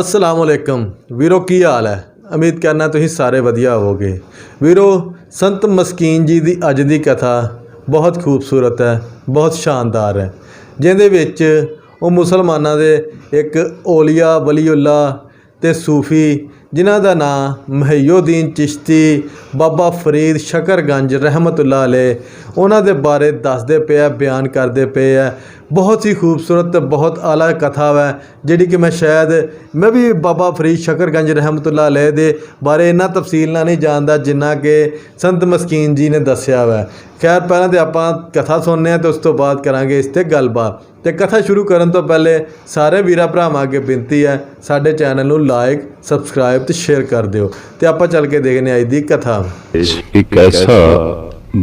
ਅਸਲਾਮ ਅਲੈਕਮ। ਵੀਰੋ, ਕੀ ਹਾਲ ਹੈ? ਉਮੀਦ ਕਰਨਾ ਤੁਸੀਂ ਸਾਰੇ ਵਧੀਆ ਹੋਵੋਗੇ। ਵੀਰੋ, ਸੰਤ ਮਸਕੀਨ ਜੀ ਦੀ ਅੱਜ ਦੀ ਕਥਾ ਬਹੁਤ ਖੂਬਸੂਰਤ ਹੈ, ਬਹੁਤ ਸ਼ਾਨਦਾਰ ਹੈ। ਜਿਹਦੇ ਵਿੱਚ ਉਹ ਮੁਸਲਮਾਨਾਂ ਦੇ ਇੱਕ ਔਲੀਆ ਵਲੀਉੱਲਾ ਤੇ ਸੂਫੀ, ਜਿਨ੍ਹਾਂ ਦਾ ਨਾਮ ਮਹੀਉਦੀਨ ਚਿਸ਼ਤੀ ਬਾਬਾ ਫਰੀਦ ਸ਼ਕਰਗੰਜ ਰਹਿਮਤੁਲਲਾਹ ਅਲੇ ਉਹਨਾਂ ਦੇ ਬਾਰੇ ਦੱਸਦੇ ਪਏ ਪਿਆ, ਬਿਆਨ ਕਰਦੇ ਪਏ ਆ ਬਹੁਤ ਹੀ ਖੂਬਸੂਰਤ ਤੇ ਬਹੁਤ ਆਲਾ ਕਥਾ ਹੈ ਜਿਹੜੀ ਕਿ ਮੈਂ ਸ਼ਾਇਦ, ਮੈਂ ਵੀ ਬਾਬਾ ਫਰੀਦ ਸ਼ਕਰਗੰਜ ਰਹਿਮਤੁਲਾ ਅਲੈਹ ਦੇ ਬਾਰੇ ਇੰਨਾ ਤਫਸੀਲ ਨਾਲ ਨਹੀਂ ਜਾਣਦਾ ਜਿੰਨਾ ਕਿ ਸੰਤ ਮਸਕੀਨ ਜੀ ਨੇ ਦੱਸਿਆ ਹੈ ਖੈਰ, ਪਹਿਲਾਂ ਤੇ ਆਪਾਂ ਕਥਾ ਸੁਣਨੇ ਆ ਤੇ ਉਸ ਤੋਂ ਬਾਅਦ ਕਰਾਂਗੇ ਇਸ ਤੇ ਗੱਲਬਾਤ। ਤੇ ਕਥਾ ਸ਼ੁਰੂ ਕਰਨ ਤੋਂ ਪਹਿਲੇ ਸਾਰੇ ਵੀਰਾ ਭਰਾਵਾਂ ਅੱਗੇ ਬੇਨਤੀ ਹੈ ਸਾਡੇ ਚੈਨਲ ਨੂੰ ਲਾਈਕ ਸਬਸਕ੍ਰਾਈਬ ਤੇ ਸ਼ੇਅਰ ਕਰ ਦਿਓ। ਤੇ ਆਪਾਂ ਚੱਲ ਕੇ ਦੇਖਨੇ ਅੱਜ ਦੀ ਕਥਾ। ਇੱਕ ਐਸਾ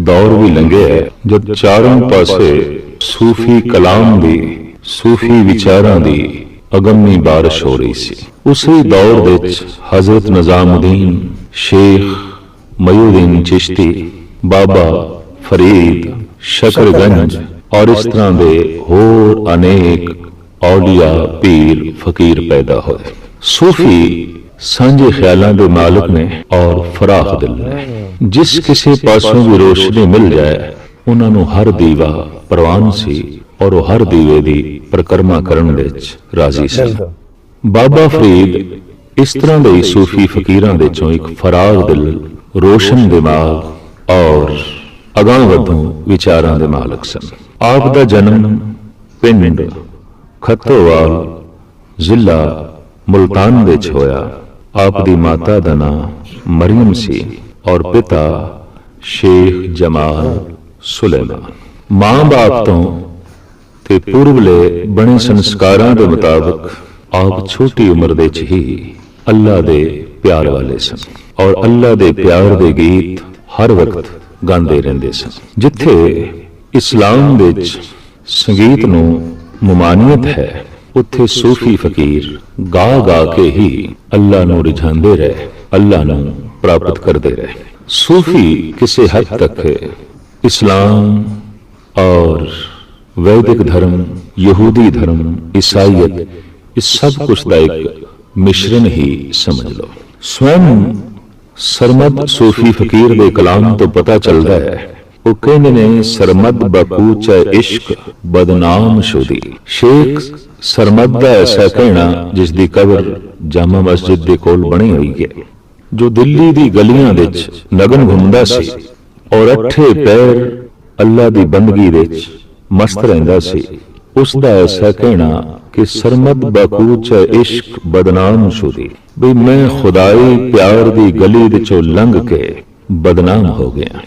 ਦੌਰ ਵੀ ਲੰਘਿਆ ਜਦ ਚਾਰੋਂ ਪਾਸੇ ਸੂਫੀ ਕਲਾਮ ਦੀ, ਸੂਫੀ ਵਿਚਾਰਾਂ ਦੀ ਅਗੰਮੀ ਬਾਰਿਸ਼ ਹੋ ਰਹੀ ਸੀ। ਉਸੇ ਦੌਰ ਵਿੱਚ ਹਜ਼ਰਤ ਨਿਜ਼ਾਮੁਦੀਨ, ਸ਼ੇਖ ਮਯੂਦੀਨ ਚਿਸ਼ਤੀ, ਬਾਬਾ ਫਰੀਦ, ਸ਼ਕਰਗੰਜ ਔਰ ਇਸ ਤਰ੍ਹਾਂ ਦੇ ਹੋਰ ਅਨੇਕ ਔਲੀਆ, ਪੀਰ, ਫਕੀਰ ਪੈਦਾ ਹੋਏ। ਸੂਫੀ ਸਾਂਝੇ ਖਿਆਲਾਂ ਦੇ ਮਾਲਕ ਨੇ ਔਰ ਫਰਾਖ ਦਿਲ ਨੇ। ਜਿਸ ਕਿਸੇ ਪਾਸੋਂ ਵੀ ਰੋਸ਼ਨੀ ਮਿਲ ਜਾਏ ਉਹਨਾਂ ਨੂੰ ਹਰ ਦੀਵਾ ਪ੍ਰਵਾਨ ਸੀ ਔਰ ਉਹ ਹਰ ਦੀਵੇ ਦੀ ਪ੍ਰਕਰਮਾ ਕਰਨ ਵਿੱਚ ਰਾਜ਼ੀ ਸੀ। ਬਾਬਾ ਫਰੀਦ ਇਸ ਤਰ੍ਹਾਂ ਦੇ ਸੂਫੀ ਫਕੀਰਾਂ ਦੇ ਚੋਂ ਇੱਕ ਫਰਾਗ ਦਿਲ ਰੋਸ਼ਨ ਦਿਮਾਗ ਔਰ ਅਗਾਂਹਵਧੂ ਵਿਚਾਰਾਂ ਦੇ ਮਾਲਕ ਸਨ। ਆਪ ਦਾ ਜਨਮ ਪਿੰਡ ਖੱਤੋਵਾਲ ਜ਼ਿਲ੍ਹਾ ਮੁਲਤਾਨ ਵਿੱਚ ਹੋਇਆ। ਆਪ ਦੀ ਮਾਤਾ ਦਾ ਨਾਮ ਮਰੀਮ ਸੀ ਔਰ ਪਿਤਾ ਸ਼ੇਖ ਜਮਾਲ ਸੁਲੇਮਾਨ। ਮਾਂ-ਬਾਪ ਤੋਂ ਤੇ ਪੂਰਵਲੇ ਬਣੇ ਸੰਸਕਾਰਾਂ ਦੇ ਮੁਤਾਬਕ ਆਪ ਛੋਟੀ ਉਮਰ ਦੇ ਚ ਹੀ ਅੱਲਾ ਦੇ ਪਿਆਰ ਵਾਲੇ ਸਨ ਔਰ ਅੱਲਾ ਦੇ ਪਿਆਰ ਦੇ ਗੀਤ ਹਰ ਵਕਤ ਗਾਉਂਦੇ ਰਹਿੰਦੇ ਸਨ। ਜਿੱਥੇ ਇਸਲਾਮ ਵਿੱਚ ਸੰਗੀਤ ਨੂੰ ਮਮਾਨੀਅਤ ਹੈ, ਉੱਥੇ ਸੂਫੀ ਫਕੀਰ ਗਾ ਗਾ ਕੇ ਹੀ ਅੱਲਾ ਨੂੰ ਰਿਝਾਉਂਦੇ ਰਹੇ, ਅੱਲਾ ਨੂੰ ਪ੍ਰਾਪਤ ਕਰਦੇ ਰਹੇ। ਸੂਫੀ ਕਿਸੇ ਹੱਦ ਤੱਕ ਇਸਲਾਮ ਔਰ ਵੈਦਿਕ ਧਰਮ, ਯਹੂਦੀ ਧਰਮ, ਈਸਾਈਅਤ ਇਸ ਸਭ ਕੁਝ ਦਾ ਇੱਕ ਮਿਸ਼ਰਣ ਹੀ ਸਮਝ ਲਓ। ਸਵੈਮ ਸਰਮਦ ਸੂਫੀ ਫਕੀਰ ਦੇ ਕਲਾਮ ਤੋਂ ਪਤਾ ਚੱਲਦਾ ਹੈ, ਉਹ ਕਹਿੰਦੇ ਨੇ, ਸਰਮਦ ਬਕੂਚ ਇਸ਼ਕ ਬਦਨਾਮ ਸ਼ੁਦੀ। ਸ਼ੇਖ ਸਰਮਦ ਦਾ ਐਸਾ ਕਹਿਣਾ, ਜਿਸ ਦੀ ਕਬਰ ਜਾਮਾ ਮਸਜਿਦ ਦੇ ਕੋਲ ਬਣੀ ਹੋਈ ਹੈ, ਜੋ ਦਿੱਲੀ ਦੀ ਗਲੀਆਂ ਵਿੱਚ ਨਗਨ ਘੁੰਮਦਾ ਸੀ। ਔਰ ਅੱਠੇ ਪੈਰ ਅੱਲਾ ਦੀ ਬੰਦਗੀ ਵਿੱਚ ਮਸਤ ਰਹਿੰਦਾ ਸੀ। ਉਸ ਦਾ ਐਸਾ ਕਹਿਣਾ ਕਿ ਸਰਮਦ ਬਕੂਚ ਇਸ਼ਕ ਬਦਨਾਮ ਸ਼ੁਦੀ ਵੀ ਮੈਂ ਖੁਦਾਈ ਪਿਆਰ ਦੀ ਗਲੀ ਵਿੱਚੋਂ ਲੰਘ ਕੇ ਬਦਨਾਮ ਹੋ ਗਿਆ।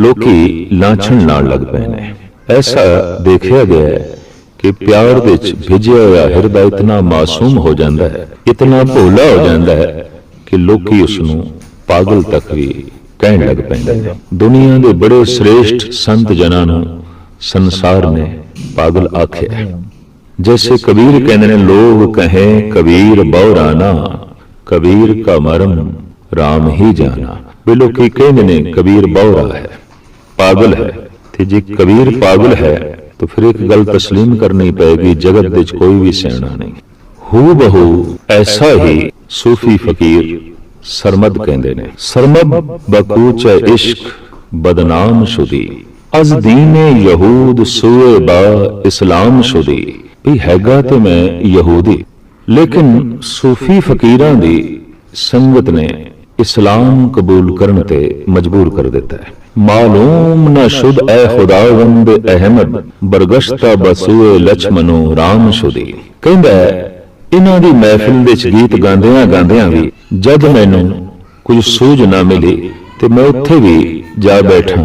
ਲੋਕੀ ਲਾਂਛਣ ਨਾਲ ਲੱਗ ਪਏ ਨੇ। ਐਸਾ ਦੇਖਿਆ ਗਿਆ ਹੈ ਕਿ ਪਿਆਰ ਵਿੱਚ ਭਿਜਿਆ ਹੋਇਆ ਹਿਰਦਾ ਇਤਨਾ ਮਾਸੂਮ ਹੋ ਜਾਂਦਾ ਹੈ। ਇਤਨਾ ਭੋਲਾ ਹੋ ਜਾਂਦਾ ਹੈ ਕਿ ਲੋਕੀ ਉਸ ਨੂੰ ਪਾਗਲ ਤੱਕ ਵੀ ਕਹਿਣ ਲੱਗ ਪੈਂਦਾ ਦੁਨੀਆ ਦੇ ਬੜੇ ਸ੍ਰੇਸ਼ਟ ਸੰਤ ਜਨਾਂ ਨੂੰ ਸੰਸਾਰ ਨੇ ਪਾਗਲ ਆਖਿਆ ਜੈਸੇ ਕਬੀਰ ਕਹਿੰਦੇ ਨੇ ਲੋਗ ਕਹੇ, ਕਬੀਰ ਬੌਰਾਨਾ ਕਬੀਰ ਕਾ ਮਰਮ RAM ਹੀ ਜਾਣਾ। ਵੀ ਲੋਕੀ ਕਹਿੰਦੇ ਨੇ, ਕਬੀਰ ਬੌਰਾ ਹੈ, ਪਾਗਲ ਹੈ। ਤੇ ਜੇ ਕਬੀਰ ਪਾਗਲ ਹੈ, ਤਾਂ ਫਿਰ ਇੱਕ ਗੱਲ تسلیم ਕਰਨੀ ਪਏਗੀ, ਜਗਤ ਵਿੱਚ ਕੋਈ ਵੀ ਸਿਆਣਾ ਨਹੀਂ। ਹੂ ਬਹੂ ਐਸਾ ਹੀ ਸੂਫੀ ਫਕੀਰ ਸਰਮਦ ਕਹਿੰਦੇ ਨੇ ਸਰਮਦ ਬਕੂਚ ਇਸ਼ਕ ਬਦਨਾਮ ਸ਼ੁਦੀ। ਅਜ਼ ਦੀਨੇ ਯਹੂਦ ਸੂਏ ਬਾ ਇਸਲਾਮ ਸ਼ੁਦੀ। ਵੀ ਹੈਗਾ ਤੇ ਮੈਂ ਯਹੂਦੀ। ਲੇਕਿਨ ਸੂਫੀ ਫਕੀਰਾਂ ਦੀ ਸੰਗਤ ਨੇ ਇਸਲਾਮ ਕਬੂਲ ਕਰਨ ਤੇ ਮਜਬੂਰ ਕਰ ਦਿੱਤਾ ਹੈ। ਮਾਲੂਮ ਨਾ ਸ਼ੁਦ ਐ ਖੁਦਾਵੰਦ ਅਹਿਮਦ ਬਰਗਸ਼ਤਾ ਬਸੂਏ ਲਛਮਨੋ ਰਾਮ ਸ਼ੁਦੀ। ਕਹਿੰਦਾ ਹੈ, ਇਹਨਾਂ ਦੀ ਮਹਿਫਿਲ ਵਿੱਚ ਗੀਤ ਗਾਉਂਦਿਆਂ ਗਾਉਂਦਿਆਂ ਵੀ ਜਦ ਮੈਨੂੰ ਕੁਝ ਸੂਝ ਨਾ ਮਿਲੀ ਤੇ ਮੈਂ ਉੱਥੇ ਵੀ ਜਾ ਬੈਠਾ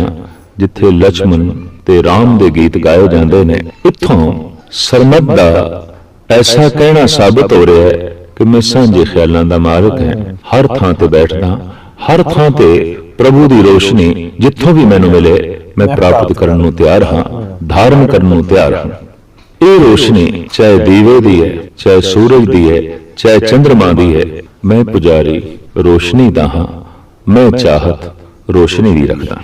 ਜਿੱਥੇ ਲਛਮਨ ਤੇ RAM ਦੇ ਗੀਤ ਗਾਏ ਜਾਂਦੇ ਨੇ। ਇੱਥੋਂ ਸਰਮਦ ਦਾ ਐਸਾ ਕਹਿਣਾ ਸਾਬਤ ਹੋ ਰਿਹਾ ਹੈ ਕਿ ਮੈਂ ਸਾਂਝੇ ਖਿਆਲਾਂ ਦਾ ਮਾਲਕ ਹਾਂ। ਹਰ ਥਾਂ ਤੇ ਬੈਠਦਾ ਹਰ ਥਾਂ ਤੇ ਪ੍ਰਭੂ ਦੀ ਰੋਸ਼ਨੀ ਜਿੱਥੋਂ ਵੀ ਮੈਨੂੰ ਮਿਲੇ ਮੈਂ ਪ੍ਰਾਪਤ ਕਰਨ ਨੂੰ ਤਿਆਰ ਹਾਂ ਧਾਰਨ ਕਰਨ ਨੂੰ ਤਿਆਰ ਹਾਂ। ਇਹ ਰੋਸ਼ਨੀ ਚਾਹੇ ਦੀਵੇ ਦੀ ਹੈ, ਚਾਹੇ ਸੂਰਜ ਦੀ ਹੈ, ਚਾਹੇ ਚੰ드ਰਮਾ ਦੀ ਹੈ, ਮੈਂ ਪੁਜਾਰੀ ਰੋਸ਼ਨੀ ਦਾ ਹਾਂ, ਮੈਂ ਚਾਹਤ ਰੋਸ਼ਨੀ ਦੀ ਰੱਖਦਾ।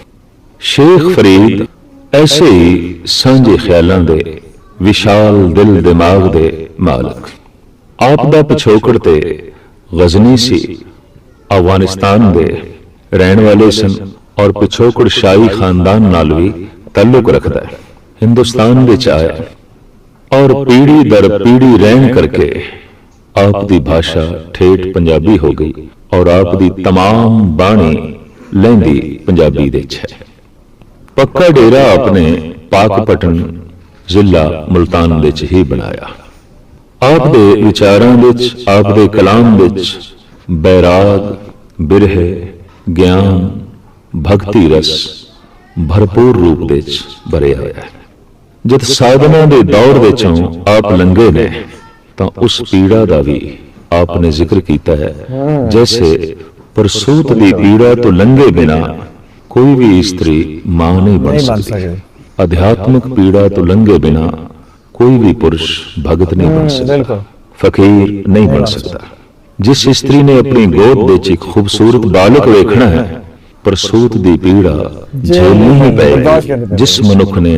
ਸ਼ੇਖ ਫਰੀਦ ਐਸੇ ਹੀ ਸਾਂਝੇ ਖਿਆਲਾਂ ਦੇ ਵਿਸ਼ਾਲ ਦਿਲ ਦਿਮਾਗ ਦੇ ਮਾਲਕ। ਆਪ ਦਾ ਪਿਛੋਕੜ ਤੇ ਗਜ਼ਨੀ ਸੀ, ਅਫਗਾਨਿਸਤਾਨ ਦੇ ਰਹਿਣ ਵਾਲੇ ਸਨ ਔਰ ਪਿਛੋਕੜ ਸ਼ਾਹੀ ਖਾਨਦਾਨ ਨਾਲ ਵੀ ਤਾਲੁਕ ਰੱਖਦਾ ਹੈ। ਹਿੰਦੁਸਤਾਨ ਵਿੱਚ ਆਇਆ ਔਰ ਪੀੜੀ ਦਰ ਪੀੜੀ ਰਹਿਣ ਕਰਕੇ ਆਪ ਦੀ ਭਾਸ਼ਾ ਠੇਠ ਪੰਜਾਬੀ ਹੋ ਗਈ ਔਰ ਆਪ ਦੀ तमाम ਬਾਣੀ ਲਹਿੰਦੀ ਪੰਜਾਬੀ ਦੇ ਵਿੱਚ ਹੈ ਪੱਕਾ ਡੇਰਾ ਆਪਨੇ ਪਾਕਪਟਨ ਜ਼ਿਲ੍ਹਾ ਮੁਲਤਾਨ ਵਿੱਚ ਹੀ ਬਣਾਇਆ ਆਪ ਦੇ ਵਿਚਾਰਾਂ ਵਿੱਚ ਆਪ ਦੇ ਕਲਾਮ ਵਿੱਚ ਬੈਰਾਗ ਬਿਰਹਿ ਗਿਆਨ ਭਗਤੀ ਰਸ ਭਰਪੂਰ ਰੂਪ ਵਿੱਚ ਭਰਿਆ ਹੋਇਆ ਹੈ ਜਦ ਸਾਧਨਾ ਦੇ ਦੌਰ ਵਿੱਚੋਂ ਆਪ ਲੰਘੇ ਨੇ ਤਾਂ ਉਸ ਪੀੜਾ ਦਾ ਵੀ ਆਪ ਨੇ ਜ਼ਿਕਰ ਕੀਤਾ ਹੈ। ਜੈਸੇ ਪ੍ਰਸੂਤ ਦੀ ਪੀੜਾ ਤੋਂ ਲੰਘੇ ਬਿਨਾ ਕੋਈ ਵੀ ਇਸਤਰੀ ਮਾਂ ਨਹੀਂ ਬਣ ਸਕਦੀ। ਅਧਿਆਤਮਿਕ ਪੀੜਾ ਤੋਂ ਲੰਘੇ ਬਿਨਾ ਕੋਈ ਵੀ ਪੁਰਸ਼ ਭਗਤ ਨਹੀਂ ਬਣ ਸਕਦਾ। ਫਕੀਰ ਨਹੀਂ ਬਣ ਸਕਦਾ। ਜਿਸ ਇਸਤਰੀ ਨੇ ਆਪਣੀ ਗੋਦ ਵਿੱਚ ਇੱਕ ਖੂਬਸੂਰਤ ਬਾਲਕ ਵੇਖਣਾ ਹੈ ਪ੍ਰਸੂਤ ਦੀ ਪੀੜਾ ਝੇਲਣੀ ਹੀ ਪਏਗੀ। ਜਿਸ ਮਨੁੱਖ ਨੇ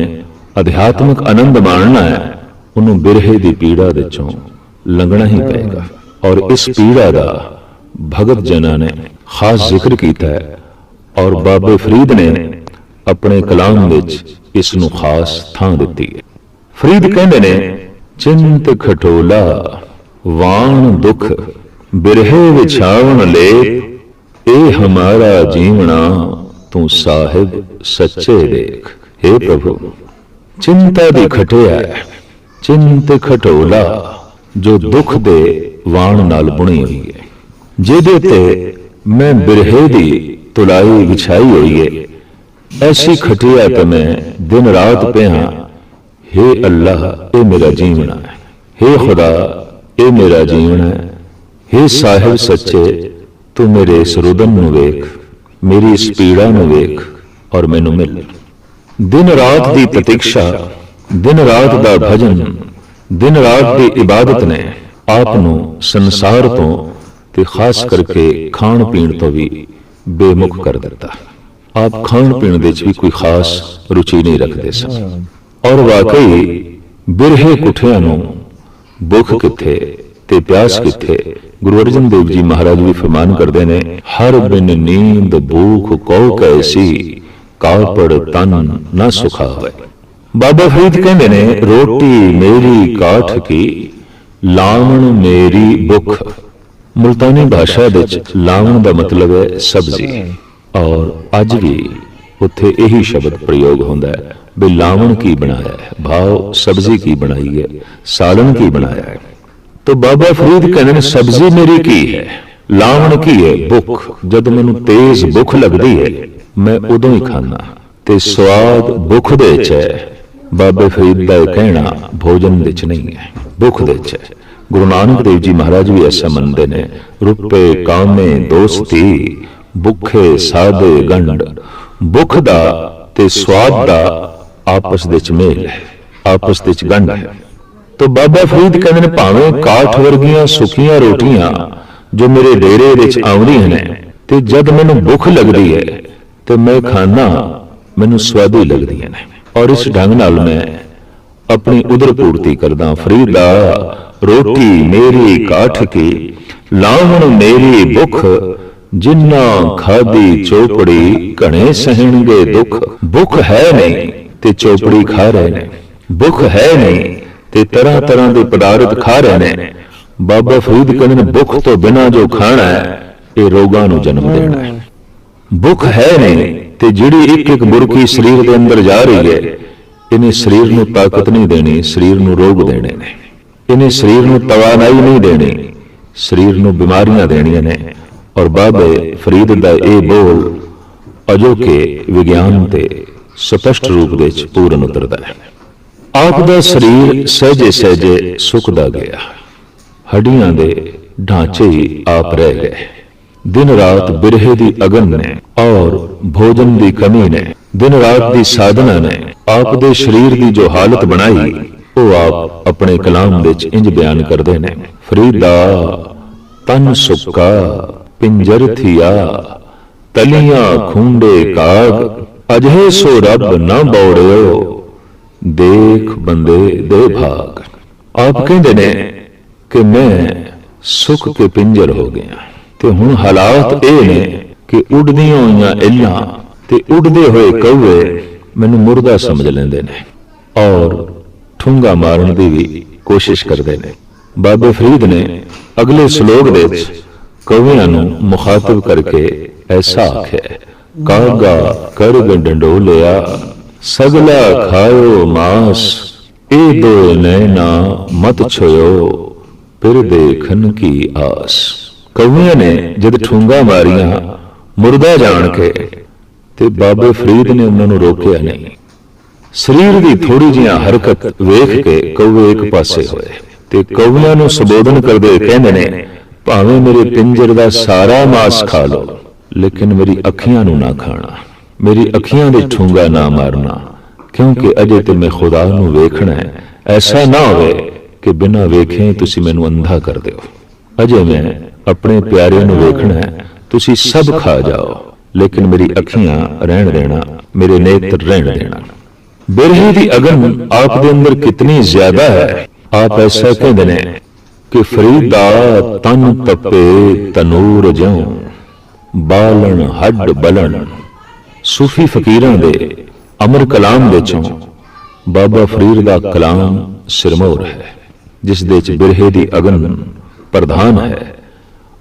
ਅਧਿਆਤਮਿਕ ਆਨੰਦ ਮਾਣਨਾ ਹੈ ਉਹਨੂੰ ਬਿਰਹੇ ਦੀ ਪੀੜਾ ਵਿੱਚੋਂ ਲੰਘਣਾ ਹੀ ਪਏਗਾ। ਔਰ ਇਸ ਪੀੜਾ ਦਾ ਭਗਤ ਜਨਾਂ ਨੇ ਖਾਸ ਜ਼ਿਕਰ ਕੀਤਾ ਹੈ ਔਰ ਬਾਬੇ ਫਰੀਦ ਨੇ ਆਪਣੇ ਕਲਾਮ ਵਿੱਚ ਇਸ ਨੂੰ ਖਾਸ ਥਾਂ ਦਿੱਤੀ ਹੈ। ਫਰੀਦ ਕਹਿੰਦੇ ਨੇ, ਚਿੰਤ ਖਟੋਲਾ, ਵਾਣ ਦੁਖ, ਬਿਰਹੇ ਵਿਛਾਵਣ ਲੈ, ਇਹ ਹਮਾਰਾ ਜੀਵਣਾ ਤੂੰ ਸਾਹਿਬ ਸੱਚੇ ਦੇਖ। हे ਪ੍ਰਭੂ ਚਿੰਤਾ ਦੀ ਖਟਿਆ ਹੈ, ਚਿੰਤ ਖਟੋਲਾ ਜੋ ਦੁੱਖ ਦੇ ਵਾਣ ਨਾਲ ਬੁਣੀ ਹੋਈ ਹੈ ਜਿਹਦੇ ਤੇ ਮੈਂ ਬਿਰਹੇ ਦੀ ਤੁਲਾਈ ਵਿਛਾਈ ਹੋਈ ਹੈ ਐਸੀ ਖਟਿਆ ਤਾਂ ਮੈਂ ਦਿਨ ਰਾਤ ਪਿਆ हे ਅੱਲਾਹ ਇਹ ਮੇਰਾ ਜੀਵਣਾ ਹੈ हे ਖੁਦਾ ਇਹ ਮੇਰਾ ਜੀਵਣਾ ਹੈ हे ਸਾਹਿਬ ਸੱਚੇ ਤੂੰ ਮੇਰੇ ਇਸ ਰੁਦਨ ਨੂੰ ਵੇਖ ਮੇਰੀ ਇਸ ਪੀੜਾ ਨੂੰ ਵੇਖ ਔਰ ਮੈਨੂੰ ਮਿਲ ਦਿਨ ਰਾਤ ਦੀ ਪ੍ਰਤੀਕਸ਼ਾ ਦਿਨ ਰਾਤ ਦਾ ਭਜਨ ਦਿਨ ਰਾਤ ਦੀ ਇਬਾਦਤ ਨੇ ਆਪ ਨੂੰ ਸੰਸਾਰ ਤੋਂ ਤੇ ਖਾਸ ਕਰਕੇ ਖਾਣ ਪੀਣ ਤੋਂ ਵੀ ਬੇਮੁਖ ਕਰ ਦਿੱਤਾ। ਆਪ ਖਾਣ ਪੀਣ ਦੇ ਵਿੱਚ ਵੀ ਕੋਈ ਖਾਸ ਰੁਚੀ ਨਹੀਂ ਰੱਖਦੇ ਸਨ। ਔਰ ਵਾਕਈ ਬਿਰਹੇ ਕੁੱਠਿਆਂ ਨੂੰ ਭੁੱਖ ਕਿੱਥੇ ਤੇ ਪਿਆਸ ਕਿੱਥੇ ਗੁਰੂ ਅਰਜਨ ਦੇਵ ਜੀ ਮਹਾਰਾਜ ਵੀ ਫਰਮਾਨ ਕਰਦੇ ਨੇ ਹਰ ਬਿਨ ਨੀਂਦ ਭੂਖ ਕੋ ਕੈਸੀ ਕਾਪੜ ਤਨ ਨਾ ਸੁਖਾ ਹੋਏ ਬਾਬਾ ਫਰੀਦ ਕਹਿੰਦੇ ਨੇ ਰੋਟੀ ਮੇਰੀ ਕਾਠ ਕੀ ਲਾਵਣ ਮੇਰੀ ਭੁੱਖ। ਮੁਲਤਾਨੀ ਭਾਸ਼ਾ ਵਿੱਚ ਲਾਵਣ ਦਾ ਮਤਲਬ ਹੈ ਸਬਜ਼ੀ। ਔਰ ਅੱਜ ਵੀ ਉੱਥੇ ਇਹੀ ਸ਼ਬਦ ਪ੍ਰਯੋਗ ਹੁੰਦਾ ਹੈ ਵੀ ਲਾਵਣ ਕੀ ਬਣਾਇਆ ਹੈ ਭਾਵ ਸਬਜ਼ੀ ਕੀ ਬਣਾਈ ਹੈ ਸਾਲਨ ਕੀ ਬਣਾਇਆ ਹੈ। तो ਬਾਬਾ ਫਰੀਦ ਕਹਿੰਦੇ ਨੇ ਸਬਜ਼ੀ ਮੇਰੀ ਕੀ ਹੈ? ਲਾਵਣ ਕੀ ਹੈ? ਭੁੱਖ। ਜਦ ਮੈਨੂੰ ਤੇਜ਼ ਭੁੱਖ ਲੱਗਦੀ ਹੈ। ਮੈਂ ਉਦੋਂ ਹੀ ਖਾਣਾ ਤੇ ਸਵਾਦ ਭੁੱਖ ਦੇ ਵਿੱਚ ਹੈ। ਬਾਬੇ ਫਰੀਦ ਦਾ ਕਹਿਣਾ ਭੋਜਨ ਵਿੱਚ ਨਹੀਂ ਹੈ, ਭੁੱਖ ਦੇ ਵਿੱਚ ਹੈ। ਗੁਰੂ ਨਾਨਕ ਦੇਵ ਜੀ ਮਹਾਰਾਜ ਵੀ ਐਸਾ ਮੰਨਦੇ ਨੇ ਰੁਪਏ ਕਾਮੇ ਦੋਸਤੀ, ਭੁੱਖੇ ਸਾਦੇ ਗੰਢ। ਭੁੱਖ ਦਾ ਤੇ ਸਵਾਦ ਦਾ ਆਪਸ ਵਿੱਚ ਮੇਲ ਹੈ, ਆਪਸ ਵਿੱਚ ਗੰਢ ਹੈ। ਤੋ ਬਾਬਾ ਫਰੀਦ ਕਹਿੰਦੇ ਨੇ ਭਾਵੇਂ ਕਾਠ ਵਰਗੀਆਂ ਸੁੱਕੀਆਂ ਰੋਟੀਆਂ ਜੋ ਮੇਰੇ ਡੇਰੇ ਵਿੱਚ ਆਉਂਦੀਆਂ ਨੇ, ਤੇ ਜਦ ਮੈਨੂੰ ਭੁੱਖ ਲੱਗਦੀ ਹੈ ਤੇ ਮੈਂ ਖਾਣਾ ਮੈਨੂੰ ਸਵਾਦੀ ਲੱਗਦੀਆਂ ਨੇ। ਔਰ ਇਸ ਢੰਗ ਨਾਲ ਮੈਂ ਆਪਣੀ ਉਦਰ ਪੂਰਤੀ ਕਰਦਾ ਫਰੀਦਾ, ਰੋਟੀ ਮੇਰੀ ਕਾਠ ਕੀ ਲਾਵਣ ਮੇਰੀ ਭੁੱਖ, ਜਿੰਨਾ ਖਾਦੀ ਚੋਪੜੀ ਘਣੇ ਸਹਿਣਗੇ ਦੁੱਖ। ਭੁੱਖ ਹੈ ਨਹੀਂ ਤੇ ਚੋਪੜੀ ਖਾ ਰਹੇ ਨੇ। ਭੁੱਖ ਹੈ ਨਹੀਂ ਤੇ ਤਰ੍ਹਾਂ ਤਰ੍ਹਾਂ ਦੇ ਪਦਾਰਥ ਖਾ ਰਹੇ ਨੇ। ਬਾਬਾ ਫਰੀਦ ਕਹਿੰਦੇ ਨੇ, ਭੁੱਖ ਤੋਂ ਬਿਨਾ ਜੋ ਖਾਣਾ ਹੈ, ਇਹ ਰੋਗਾਂ ਨੂੰ ਜਨਮ ਦੇਣਾ ਹੈ। ਭੁੱਖ ਹੈ ਨਹੀਂ ਤੇ ਜਿਹੜੀ ਇੱਕ ਇੱਕ ਬੁਰਕੀ ਸਰੀਰ ਦੇ ਅੰਦਰ ਜਾ ਰਹੀ ਹੈ, ਇਹਨੇ ਸਰੀਰ ਨੂੰ ਤਾਕਤ ਨਹੀਂ ਦੇਣੀ, ਸਰੀਰ ਨੂੰ ਰੋਗ ਦੇਣੇ ਨੇ। ਇਹਨੇ ਸਰੀਰ ਨੂੰ ਤਵਾਨਾਈ ਨਹੀਂ ਦੇਣੀ, ਸਰੀਰ ਨੂੰ ਬਿਮਾਰੀਆਂ ਦੇਣੀਆਂ ਨੇ। ਔਰ ਬਾਬੇ ਫਰੀਦ ਦਾ ਇਹ ਬੋਲ ਅਜੋਕੇ ਵਿਗਿਆਨ ਤੇ ਸਪਸ਼ਟ ਰੂਪ ਦੇ ਵਿੱਚ ਪੂਰਨ ਉਤਰਦਾ ਹੈ। ਆਪ ਦਾ ਸਰੀਰ ਸਹਜੇ ਸਹਜੇ ਸੁੱਕਦਾ ਗਿਆ। ਹੱਡੀਆਂ ਦੇ ਢਾਂਚੇ ਹੀ ਆਪ ਰਹਿ ਗਏ। ਦਿਨ ਰਾਤ ਬਿਰਹੇ ਦੀ ਅਗਨ ਨੇ ਔਰ ਭੋਜਨ ਦੀ ਕਮੀ ਨੇ। ਦਿਨ ਰਾਤ ਦੀ ਸਾਧਨਾ ਨੇ ਆਪ ਦੇ ਸਰੀਰ ਦੀ ਜੋ ਹਾਲਤ ਬਣਾਈ ਉਹ ਆਪ ਆਪਣੇ ਕਲਾਮ ਵਿੱਚ ਇੰਜ ਬਿਆਨ ਕਰਦੇ ਨੇ। ਫਰੀਦਾ ਤਨ ਸੁੱਕਾ ਪਿੰਜਰ ਥਿਆ ਤਲੀਆਂ ਖੁੰਡੇ ਕਾਗ ਅਜੇ ਸੋ ਰੱਬ ਨਾ ਬੌੜਿਓ ਦੇਖ ਬੰਦੇ ਦੇ ਭਾਗ। ਆਪ ਕਹਿੰਦੇ ਨੇ ਕਿ ਮੈਂ ਸੁੱਕ ਕੇ ਪਿੰਜਰ ਹੋ ਗਿਆ। ਤੇ ਹੁਣ ਹਾਲਾਤ ਇਹ ਨੇ ਕਿ ਉੱਡਦੀਆਂ ਹੋਈਆਂ ਇੱਲਾਂ ਤੇ ਉੱਡਦੇ ਹੋਏ ਕਊਏ ਮੈਨੂੰ ਮੁਰਦਾ ਸਮਝ ਲੈਂਦੇ ਨੇ ਔਰ ਠੁੰਗਾ ਮਾਰਨ ਦੀ ਵੀ ਕੋਸ਼ਿਸ਼ ਕਰਦੇ ਨੇ। ਬਾਬੇ ਫਰੀਦ ਨੇ ਅਗਲੇ ਸ਼ਲੋਕ ਦੇ ਵਿੱਚ ਕਵੀਆਂ ਨੂੰ ਮੁਖਾਤਬ ਕਰਕੇ ਐਸਾ ਆਖਿਆ ਕਾਗਾ ਕਰਗ ਡੰਡੋਲਿਆ ਸਗਲਾ ਖਾਇਓ ਮਾਸ ਇਹ ਦੋ ਨੈਣਾ ਮਤ ਛੋਇਓ ਫਿਰ ਦੇਖਣ ਕੀ ਆਸ। ਕਵੀਆਂ ਨੇ ਜਦ ਠੁੰਗਾ ਮਾਰੀਆਂ ਮੁਰਦਾ ਜਾਣ ਕੇ ਤੇ ਬਾਬੇ ਫਰੀਦ ਨੇ ਉਹਨਾਂ ਨੂੰ ਰੋਕਿਆ ਨਹੀਂ। ਸਰੀਰ ਦੀ ਥੋੜੀ ਜਿਹੀ ਹਰਕਤ ਵੇਖ ਕੇ ਕੌਵੇ ਇੱਕ ਪਾਸੇ ਹੋਏ। ਤੇ ਕੌਵਿਆਂ ਨੂੰ ਸੰਬੋਧਨ ਕਰਦੇ ਕਹਿੰਦੇ ਨੇ ਭਾਵੇਂ ਮੇਰੇ ਪਿੰਜਰ ਦਾ ਸਾਰਾ ਮਾਸ ਖਾ ਲਓ ਲੇਕਿਨ ਮੇਰੀ ਅੱਖੀਆਂ ਨੂੰ ਨਾ ਖਾਣਾ ਮੇਰੀ ਅੱਖੀਆਂ ਦੇ ਠੁੰਗਾ ਨਾ ਮਾਰਨਾ ਕਿਉਂਕਿ ਅਜੇ ਤੇ ਮੈਂ ਖੁਦਾ ਨੂੰ ਵੇਖਣਾ ਹੈ। ਐਸਾ ਨਾ ਹੋਵੇ ਕਿ ਬਿਨਾਂ ਵੇਖੇ ਤੁਸੀਂ ਮੈਨੂੰ ਅੰਧਾ ਕਰ ਦਿਓ। ਅਜੇ ਮੈਂ ਆਪਣੇ ਪਿਆਰੇ ਨੂੰ ਵੇਖਣਾ ਹੈ। ਤੁਸੀਂ ਸਭ ਖਾ ਜਾਓ। ਲੇਕਿਨ ਮੇਰੀ ਅੱਖੀਆਂ ਰਹਿਣ ਦੇਣਾ, ਮੇਰੇ ਨੇਤਰ ਰਹਿਣ ਦੇਣਾ। ਬਿਰਹੀ ਦੀ ਅਗਨ ਆਪ ਦੇ ਅੰਦਰ ਕਿਤਨੀ ਜ਼ਿਆਦਾ ਹੈ। ਆਪ ਐਸਾ ਕਹਿੰਦੇ ਨੇ ਕਿ ਫਰੀਦ ਦਾ ਤਨ ਤਪੇ ਤਨੂਰ ਜਿਉ। ਬਾਲਣ, ਹੱਡ ਬਲਣ। ਸੂਫੀ ਫਕੀਰਾਂ ਦੇ ਅਮਰ ਕਲਾਮ ਵਿੱਚੋਂ ਬਾਬਾ ਫਰੀਦ ਦਾ ਕਲਾਮ ਸਿਰਮੌਰ ਹੈ, ਜਿਸ ਦੇ ਚ ਬਿਰਹੇ ਦੀ ਅਗਨ ਪ੍ਰਧਾਨ ਹੈ।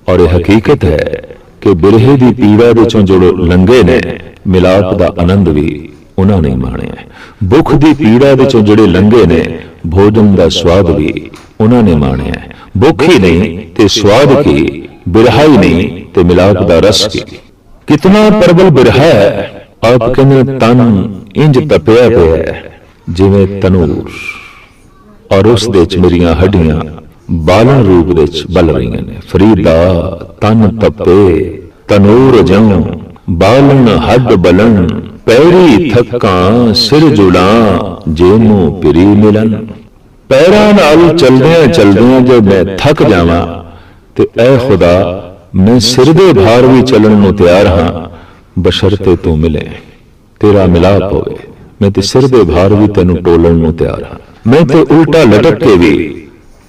ਔਰ ਇਹ ਹਕੀਕਤ ਹੈ ਕਿ ਬਿਰਹੇ ਦੀ ਪੀੜਾ ਦੇ ਚੋਂ ਜੋ ਲੰਗੇ ਨੇ, ਮਿਲਾਪ ਦਾ ਆਨੰਦ ਵੀ ਉਹਨਾਂ ਨੇ ਮਾਣਿਆ ਭੁੱਖ ਦੀ ਪੀੜਾ ਦੇ ਚੋਂ ਜਿਹੜੇ ਲੰਗੇ ਨੇ, ਭੋਜਨ ਦਾ ਸਵਾਦ ਵੀ ਉਹਨਾਂ ਨੇ ਮਾਣਿਆ ਭੁੱਖ ਹੀ ਨਹੀਂ ਤੇ ਸਵਾਦ ਕੀ, ਬਿਰਹਾ ਹੀ ਨਹੀਂ ਤੇ ਮਿਲਾਪ ਦਾ ਰਸ ਕੀ। ਕਿਤਨਾ ਪ੍ਰਬਲ ਬਿਰਹਾ ਹੈ, ਆਪ ਕਹਿੰਦੇ ਤਨ ਇੰਜ ਤਪਿਆ ਪਿਆ ਜਿਵੇਂ ਤਨੂਰ। ਔਰ ਉਸ ਦੇ ਚ ਮੇਰੀਆਂ ਹੱਡੀਆਂ ਬਾਲਣ ਰੂਪ ਦੇ ਚ ਬਲ ਰਹੀਆਂ ਨੇ। ਫਰੀਦਾ, ਤਨ ਤਪੇ, ਤਨੂਰ ਜਉ, ਬਾਲਣ ਹੱਡ ਬਲਣ ਪੈਰੀ ਥੱਕਾਂ, ਸਿਰ ਜੁੜਾਂ, ਜੇਨੂ ਪਿਰੀ ਮਿਲਨ ਪੈਰਾਂ ਨਾਲ ਚਲਦਿਆਂ ਚਲਦਿਆਂ ਜੇ ਮੈਂ ਥੱਕ ਜਾਵਾਂ, ਤੇ ਐ ਖੁਦਾ, ਮੈਂ ਸਿਰ ਦੇ ਭਾਰ ਵੀ ਚੱਲਣ ਨੂੰ ਤਿਆਰ ਹਾਂ, ਬਸ਼ਰਤੇ ਤੂੰ ਮਿਲੇ, ਤੇਰਾ ਮਿਲਾਪ ਹੋਵੇ। ਮੈਂ ਤੇ ਸਿਰ ਦੇ ਭਾਰ ਵੀ ਤੈਨੂੰ ਟੋਲਣ ਨੂੰ ਤਿਆਰ ਹਾਂ। ਮੈਂ ਤੇ ਉਲਟਾ ਲਟਕ ਕੇ ਵੀ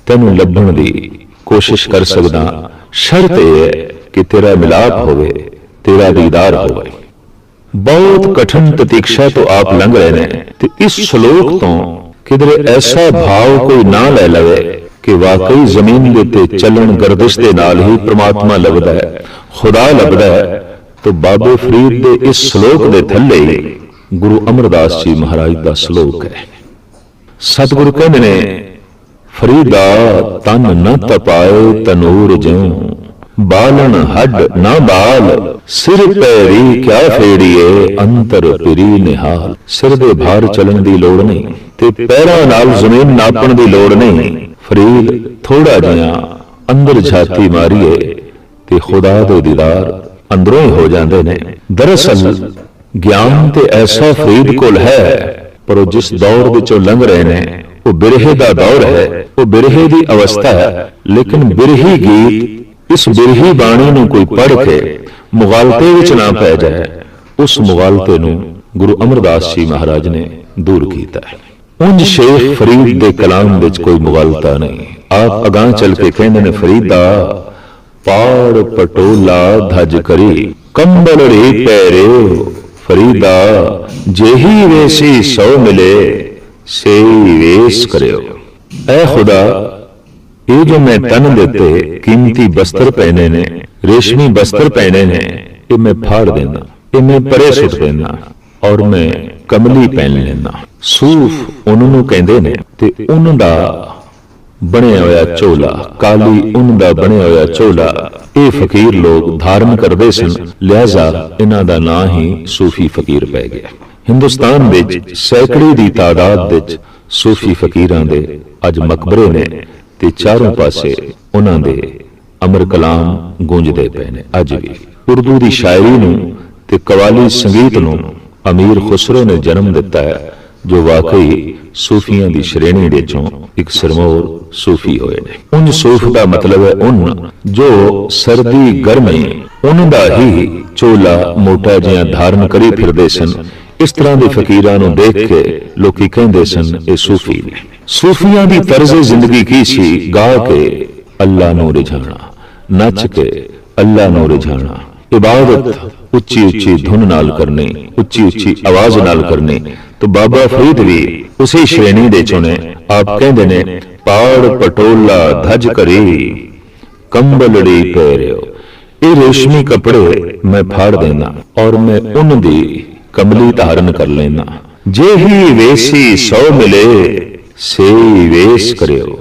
ਤੈਨੂੰ ਲੱਭਣ ਦੀ ਕੋਸ਼ਿਸ਼ ਕਰ ਸਕਦਾ ਸ਼ਰਤ ਇਹ ਹੈ ਕਿ ਤੇਰਾ ਮਿਲਾਪ ਹੋਵੇ ਤੇਰਾ ਦੀਦਾਰ ਹੋਵੇ। ਬਹੁਤ ਕਠਿਨ ਪ੍ਰਤੀਕਸ਼ਾ ਤੋਂ ਆਪ ਲੰਘ ਰਹੇ ਨੇ ਤੇ ਇਸ ਸ਼ਲੋਕ ਤੋਂ ਕਿਧਰੇ ਐਸਾ ਭਾਵ ਕੋਈ ਨਾ ਲੈ ਲਵੇ ਕਿ ਵਾਕਈ ਜ਼ਮੀਨ ਦੇ ਉੱਤੇ ਚੱਲਣ ਗਰਦਿਸ਼ ਦੇ ਨਾਲ ਹੀ ਪ੍ਰਮਾਤਮਾ ਲੱਭਦਾ ਹੈ। ਖੁਦਾ ਲੱਭਦਾ ਹੈ। ਤਾਂ ਬਾਬੇ ਫਰੀਦ ਦੇ ਇਸ ਸ਼ਲੋਕ ਦੇ ਥੱਲੇ ਗੁਰੂ ਅਮਰਦਾਸ ਜੀ ਮਹਾਰਾਜ ਦਾ ਸ਼ਲੋਕ ਹੈ। ਸਤਿਗੁਰੂ ਕਹਿੰਦੇ ਨੇ ਫਰੀਦਾ ਤਨ ਨ ਤਪਾਏ ਤਨੂਰ ਜਿਉ। ਬਾਲਣ ਹੱਡ ਨਾ ਬਾਲ, ਸਿਰ ਪੈਰੀ ਕਿਆ ਫੇੜੀਏ, ਅੰਤਰ ਪਿਰੀ ਨਿਹਾਲ। ਸਿਰ ਦੇ ਭਾਰ ਚੱਲਣ ਦੀ ਲੋੜ ਨਹੀਂ ਤੇ ਪੈਰਾਂ ਨਾਲ ਜ਼ਮੀਨ ਨਾਪਣ ਦੀ ਲੋੜ ਨਹੀਂ। ਫਰੀਦ ਥੋੜਾ ਜਿਹਾ ਅੰਦਰ ਛਾਤੀ ਮਾਰੀਏ ਤੇ ਖੁਦਾ ਦੇ ਦੀਦਾਰ ਅੰਦਰੋਂ ਹੀ ਹੋ ਜਾਂਦੇ ਨੇ। ਦਰਅਸਲ, ਗਿਆਨ ਤੇ ਐਸਾ ਫਰੀਦ ਕੋਲ ਹੈ, ਪਰ ਉਹ ਜਿਸ ਦੌਰ ਵਿੱਚੋਂ ਲੰਘ ਰਹੇ ਨੇ ਉਹ ਬਿਰਹੇ ਦਾ ਦੌਰ ਹੈ, ਉਹ ਬਿਰਹੇ ਦੀ ਅਵਸਥਾ ਹੈ, ਲੇਕਿਨ ਬਿਰਹੀ ਗੀਤ ਇਸ ਬਿਰਹੀ ਬਾਣੀ ਨੂੰ ਕੋਈ ਪੜ੍ਹ ਕੇ ਮੁਗਾਲਤੇ ਵਿੱਚ ਨਾ ਪੈ ਜਾਏ, ਉਸ ਮੁਗਾਲਤੇ ਨੂੰ ਗੁਰੂ ਅਮਰਦਾਸ ਜੀ ਮਹਾਰਾਜ ਨੇ ਦੂਰ ਕੀਤਾ ਹੈ। ਉਂਝ ਸ਼ੇਖ ਫਰੀਦ ਦੇ ਕਲਾਮ ਵਿੱਚ ਕੋਈ ਮੁਗਾਲਤਾ ਨਹੀਂ, ਆਪ ਅਗਾਹ ਚੱਲ ਕੇ ਕਹਿੰਦੇ ਨੇ, ਫਰੀਦਾ, ਪਾੜ ਪਟੋਲਾ ਧਜ ਕਰੀ, ਕੰਬਲ ਰੇ ਪੈਰੇ ਫਰੀਦਾ, ਜਿਹੀ ਵੇਸੀ ਸੋ ਮਿਲੇ ਸੇਈ ਵੇਸ ਕਰਿਓ। ਐ ਖੁਦਾ, ਇਹ ਜੋ ਮੈਂ ਤਨ ਦਿੱਤੇ, ਕੀਮਤੀ ਬਸਤਰ ਪਹਿਨੇ ਨੇ, ਰੇਸ਼ਮੀ ਬਸਤਰ ਪਹਿਨੇ ਨੇ, ਇਹ ਮੈਂ ਫਾੜ ਦੇਣਾ, ਇਹ ਮੈਂ ਪਰੇ ਸੁੱਟ ਦੇਣਾ ਔਰ ਮੈਂ ਕਮਲੀ ਪਹਿਨ ਲੈਣਾ। ਸੂਫ ਉਹਨਾਂ ਨੂੰ ਕਹਿੰਦੇ ਨੇ ਤੇ ਉਹਨਾਂ ਦਾ ਬਣਿਆ ਹੋਇਆ ਝੋਲਾ, ਕਾਲੀ ਉੱਨ ਦਾ ਬਣਿਆ ਹੋਇਆ ਝੋਲਾ, ਇਹ ਫਕੀਰ ਲੋਕ ਧਾਰਨ ਕਰਦੇ ਸਨ, ਲਿਹਾਜ਼ਾ ਇਹਨਾਂ ਦਾ ਨਾਂ ਹੀ ਸੂਫੀ ਫਕੀਰ ਪੈ ਗਿਆ। ਹਿੰਦੁਸਤਾਨ ਵਿੱਚ ਸੈਕੜੇ ਦੀ ਤਾਦਾਦ ਵਿੱਚ ਸੂਫੀ ਫਕੀਰਾਂ ਦੇ ਅੱਜ ਮਕਬਰੇ ਨੇ ਤੇ ਚਾਰੋਂ ਪਾਸੇ ਉਹਨਾਂ ਦੇ ਅਮਰ ਕਲਾਮ ਗੂੰਜਦੇ ਪਏ ਨੇ। ਅੱਜ ਵੀ ਉਰਦੂ ਦੀ ਸ਼ਾਇਰੀ ਨੂੰ ਤੇ ਕਵਾਲੀ ਸੰਗੀਤ ਨੂੰ ਅਮੀਰ ਖੁਸਰੋ ਨੇ ਜਨਮ ਦਿੱਤਾ ਹੈ ਜੋ ਵਾਕਈ ਸੂਫੀਆਂ ਦੀ ਸ਼੍ਰੇਣੀ ਦੇ ਚੋਂ ਇੱਕ ਸਰਮੌਰ ਸੂਫੀ ਹੋਏ ਨੇ। ਉਨ ਸੂਫ ਦਾ ਮਤਲਬ ਹੈ ਉਨ ਜੋ ਸਰਦੀ ਗਰਮੀ। ਉਨ ਦਾ ਹੀ ਚੋਲਾ ਮੋਟਾ ਜਿਹਾ ਧਾਰਨ ਕਰੀ ਫਿਰਦੇ ਸਨ ਇਸ ਤਰ੍ਹਾਂ ਦੇ ਫਕੀਰਾਂ ਨੂੰ ਦੇਖ ਕੇ ਲੋਕੀ ਕਹਿੰਦੇ ਸਨ, ਇਹ ਸੂਫੀ ਨੇ। ਸੂਫੀਆਂ ਦੀ ਤਰਜ਼ ਜ਼ਿੰਦਗੀ ਕੀ ਸੀ? ਗਾ ਕੇ ਅੱਲਾ ਨੂੰ ਰਿਝਾਣਾ ਨੱਚ ਕੇ ਅੱਲਾ ਨੂੰ ਰਿਝਾਣਾ ਇਬਾਦਤ ਉੱਚੀ ਉੱਚੀ ਧੁਨ ਨਾਲ ਕਰਨੀ, ਉੱਚੀ ਉੱਚੀ ਆਵਾਜ਼ ਨਾਲ ਕਰਨੀ। ਤਾਂ ਬਾਬਾ ਫਰੀਦ ਵੀ ਉਸੇ ਸ਼੍ਰੇਣੀ ਦੇ ਚੁਣੇ। ਆਪ ਕਹਿੰਦੇ ਨੇ, ਪਾੜ ਪਟੋਲਾ ਧਜ ਕਰੀ ਕੰਬਲੜੀ ਪਹਿਰਿਓ ਇਹ ਰੇਸ਼ਮੀ ਕੱਪੜੇ ਮੈਂ ਫਾੜ ਦੇਣਾ ਔਰ ਮੈਂ ਉਨ ਦੀ ਕਮਲੀ ਧਾਰਨ ਕਰ ਲੈਣਾ। ਜੇ ਹੀ ਵੇਸੀ ਸੋ ਮਿਲੇ ਸੇ ਵੇਸ ਕਰਿਓ।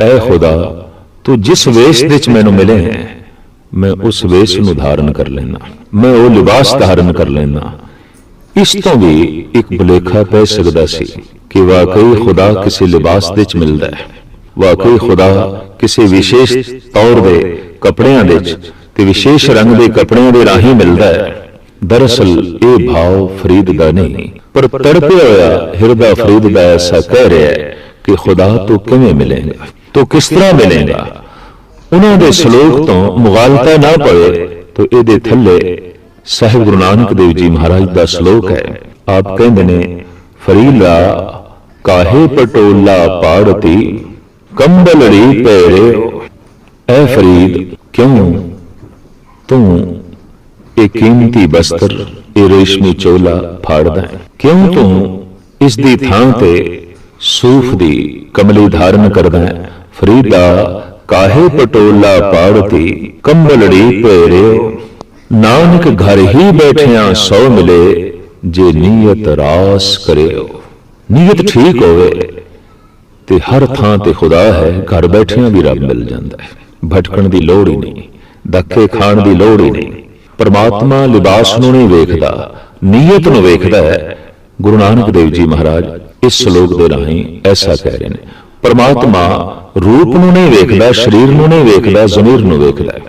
ਐ ਖੁਦਾ, ਤੂੰ ਜਿਸ ਵੇਸ ਵਿੱਚ ਮੈਨੂੰ ਮਿਲੇ ਮੈਂ ਉਸ ਵੇਸ ਨੂੰ ਧਾਰਨ ਕਰ ਲੈਣਾ। ਮੈਂ ਉਹ ਲਿਬਾਸ ਧਾਰਨ ਕਰ ਲੈਣਾ। ਇਸ ਤੋਂ ਵੀ ਇੱਕ ਬੁਲੇਖਾ ਪੈ ਸਕਦਾ ਸੀ ਕਿ ਵਾਕਈ ਖੁਦਾ ਕਿਸੇ ਲਿਬਾਸ ਦੇ ਵਿੱਚ ਮਿਲਦਾ ਹੈ। ਵਾਕਈ ਖੁਦਾ ਕਿਸੇ ਵਿਸ਼ੇਸ਼ ਤੌਰ ਦੇ ਕੱਪੜਿਆਂ ਦੇ ਵਿੱਚ ਤੇ ਵਿਸ਼ੇਸ਼ ਰੰਗ ਦੇ ਕੱਪੜਿਆਂ ਦੇ ਰਾਹੀਂ ਮਿਲਦਾ ਹੈ। ਦਰਅਸਲ, ਇਹ ਭਾਵ ਫਰੀਦ ਦਾ ਨਹੀਂ, ਪਰ ਤੜਪਿਆ ਹੋਇਆ ਹਿਰਦਾ ਫਰੀਦ ਦਾ ਐਸਾ ਕਹਿ ਰਿਹਾ ਹੈ ਕਿ ਖੁਦਾ ਤੂੰ ਕਿਵੇਂ ਮਿਲੇਗਾ, ਤੂੰ ਕਿਸ ਤਰ੍ਹਾਂ ਮਿਲੇਗਾ? ਉਹਨਾਂ ਦੇ ਸ਼ਲੋਕ ਤੋਂ ਮੁਗਾਲਤਾ ਨਾ ਪਵੇ, ਤਾਂ ਇਹਦੇ ਥੱਲੇ ਸਾਹਿਬ ਗੁਰੂ ਨਾਨਕ ਦੇਵ ਜੀ ਮਹਾਰਾਜ ਦਾ ਸ਼ਲੋਕ ਹੈ। ਆਪ ਕਹਿੰਦੇ ਨੇ, ਫਰੀਲਾ ਕਾਹੇ ਪਟੋਲਾ ਪਾੜਤੀ ਕੰਬਲੜੀ ਪੈਰੇ ਐ ਫਰੀਦ, ਕਿਉਂ? ਤੂੰ ਇਹ ਕੀਮਤੀ ਬਸਤਰ ਇਹ ਰੇਸ਼ਮੀ ਚੋਲਾ ਫਾੜਦਾ ਹੈ। ਕਿਉਂ ਤੂੰ ਇਸ ਦੀ ਥਾਂ ਤੇ ਸੂਫ ਦੀ ਕਮਲੀ ਧਾਰਨ ਕਰਦਾ ਹੈ। ਫਰੀਦਾ ਕਾਹੇ ਪਟੋਲਾ ਪਾੜਤੀ ਕੰਬਲੜੀ ਪਹਿਰਿਓ ਨਾਨਕ ਘਰ ਹੀ ਬੈਠਿਆਂ ਸੋ ਮਿਲੇ ਜੇ ਨੀਅਤ ਰਾਸ ਕਰਿਓ। ਨੀਅਤ ਠੀਕ ਹੋਵੇ ਤੇ ਹਰ ਥਾਂ ਤੇ ਖੁਦਾ ਹੈ ਘਰ ਬੈਠਿਆਂ ਵੀ ਰੱਬ ਮਿਲ ਜਾਂਦਾ ਹੈ। ਭਟਕਣ ਦੀ ਲੋੜ ਹੀ ਨਹੀਂ ਧੱਕੇ ਖਾਣ ਦੀ ਲੋੜ ਹੀ ਨਹੀਂ। ਪਰਮਾਤਮਾ ਲਿਬਾਸ ਨੂੰ ਨਹੀਂ ਵੇਖਦਾ, ਨੀਅਤ ਨੂੰ ਵੇਖਦਾ ਹੈ। ਗੁਰੂ ਨਾਨਕ ਦੇਵ ਜੀ ਮਹਾਰਾਜ, ਇਸ ਸ਼ਲੋਕ ਦੇ ਰਾਹੀਂ ਐਸਾ ਕਹਿ ਰਹੇ ਨੇ, ਪਰਮਾਤਮਾ ਰੂਪ ਨੂੰ ਨਹੀਂ ਵੇਖਦਾ, ਸਰੀਰ ਨੂੰ ਨਹੀਂ ਵੇਖਦਾ, ਜ਼ਮੀਰ ਨੂੰ ਵੇਖਦਾ ਹੈ।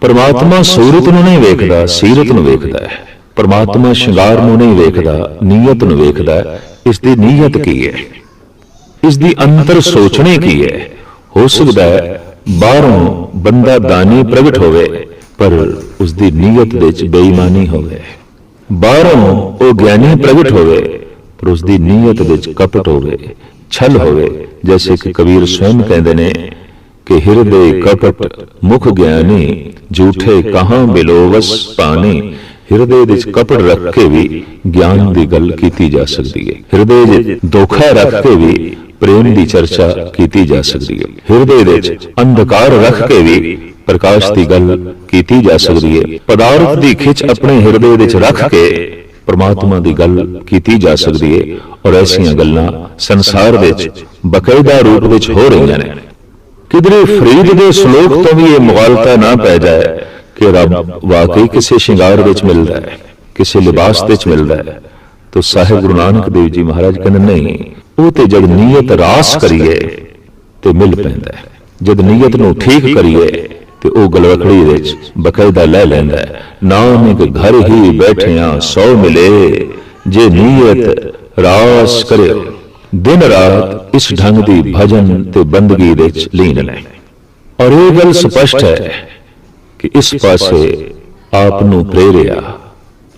ਪਰਮਾਤਮਾ ਸੂਰਤ ਨੂੰ ਨਹੀਂ ਵੇਖਦਾ, ਸੀਰਤ ਨੂੰ ਵੇਖਦਾ ਹੈ। ਪਰਮਾਤਮਾ ਸ਼ਿੰਗਾਰ ਨੂੰ ਨਹੀਂ ਵੇਖਦਾ, ਨੀਅਤ ਨੂੰ ਵੇਖਦਾ ਹੈ। ਇਸ ਦੀ ਨੀਅਤ ਕੀ ਹੈ? ਇਸ ਦੀ ਅੰਤਰ ਸੋਚਣੇ ਕੀ ਹੈ? ਹੋ ਸਕਦਾ ਹੈ, ਬਾਹਰੋਂ ਬੰਦਾ ਦਾਨੀ ਪ੍ਰਗਟ ਹੋਵੇ। ਪਰ ਉਸ ਦੀ ਨੀਅਤ ਵਿੱਚ ਬੇਈਮਾਨੀ ਹੋਵੇ। ਬਾਹਰੋਂ ਉਹ ਗਿਆਨੀ ਪ੍ਰਗਟ ਹੋਵੇ, ਪਰ ਉਸ ਦੀ ਨੀਅਤ ਵਿੱਚ ਕਪਟ ਹੋਵੇ, ਛਲ ਹੋਵੇ, ਜੈਸੇ ਕਿ ਕਬੀਰ ਸਵੈਮ ਕਹਿੰਦੇ ਨੇ ਕਿ ਹਿਰਦੇ ਕਪਟ, ਮੁਖ ਗਿਆਨੀ, ਝੂਠੇ ਕਹਾਂ ਬਿਲੋਵਸ ਪਾਣੀ, ਹਿਰਦੇ ਵਿੱਚ ਕਪਟ ਰੱਖ ਕੇ ਵੀ ਗਿਆਨ ਦੀ ਗੱਲ ਕੀਤੀ ਜਾ ਸਕਦੀ ਹੈ। ਹਿਰਦੇ ਵਿੱਚ ਧੋਖਾ ਰੱਖ ਕੇ ਵੀ ਪ੍ਰੇਮ ਦੀ ਚਰਚਾ ਕੀਤੀ ਜਾ ਸਕਦੀ ਹੈ। ਹਿਰਦੇ ਵਿੱਚ ਅੰਧਕਾਰ ਰੱਖ ਕੇ ਵੀ ਪ੍ਰਕਾਸ਼ ਦੀ ਗੱਲ ਕੀਤੀ ਜਾ ਸਕਦੀ ਹੈ। ਪਦਾਰਥ ਦੀ ਖਿੱਚ ਆਪਣੇ ਹਿਰਦੇ ਵਿੱਚ ਰੱਖ ਕੇ ਪਰਮਾਤਮਾ ਦੀ ਗੱਲ ਕੀਤੀ ਜਾ ਸਕਦੀ ਹੈ ਔਰ ਐਸੀਆਂ ਗੱਲਾਂ ਸੰਸਾਰ ਵਿੱਚ ਬਕਾਇਦਾ ਰੂਪ ਵਿੱਚ ਹੋ ਰਹੀਆਂ ਨੇ। ਕਿਧਰੇ ਫਰੀਦ ਦੇ ਸ਼ਲੋਕ ਤੋਂ ਵੀ ਇਹ ਮੁਗਾਲਤਾ ਨਾ ਪੈ ਜਾਏ ਕਿ ਰੱਬ ਵਾਕਈ ਕਿਸੇ ਸ਼ਿੰਗਾਰ ਵਿੱਚ ਮਿਲਦਾ ਹੈ, ਕਿਸੇ ਲਿਬਾਸ ਵਿੱਚ ਮਿਲਦਾ ਹੈ, ਤਾਂ ਸਾਹਿਬ ਗੁਰੂ ਨਾਨਕ ਦੇਵ ਜੀ ਮਹਾਰਾਜ ਕਹਿੰਦੇ ਨਹੀਂ, ਉਹ ਤੇ ਜਦ ਨੀਅਤ ਰਾਸ ਕਰੀਏ ਤੇ ਮਿਲ ਪੈਂਦਾ ਹੈ, ਜਦ ਨੀਅਤ ਨੂੰ ਠੀਕ ਕਰੀਏ ਤੇ ਉਹ ਗਲਵਕੜੀ ਵਿੱਚ ਬਕਾਇਦਾ ਲੈ ਲੈਂਦਾ ਹੈ। ਨਾਨਕ ਘਰ ਹੀ ਬੈਠਿਆਂ ਸੋ ਮਿਲੇ, ਜੇ ਨੀਅਤ ਰਾਸ ਕਰੇ ਦਿਨ ਰਾਤ ਇਸ ਢੰਗ ਦੀ ਭਜਨ ਤੇ ਬੰਦਗੀ ਵਿੱਚ ਲੀਨ ਲੈ ਔਰ ਇਹ ਗੱਲ ਸਪਸ਼ਟ ਹੈ ਕਿ ਇਸ ਪਾਸੇ ਆਪ ਨੂੰ ਪ੍ਰੇਰਿਆ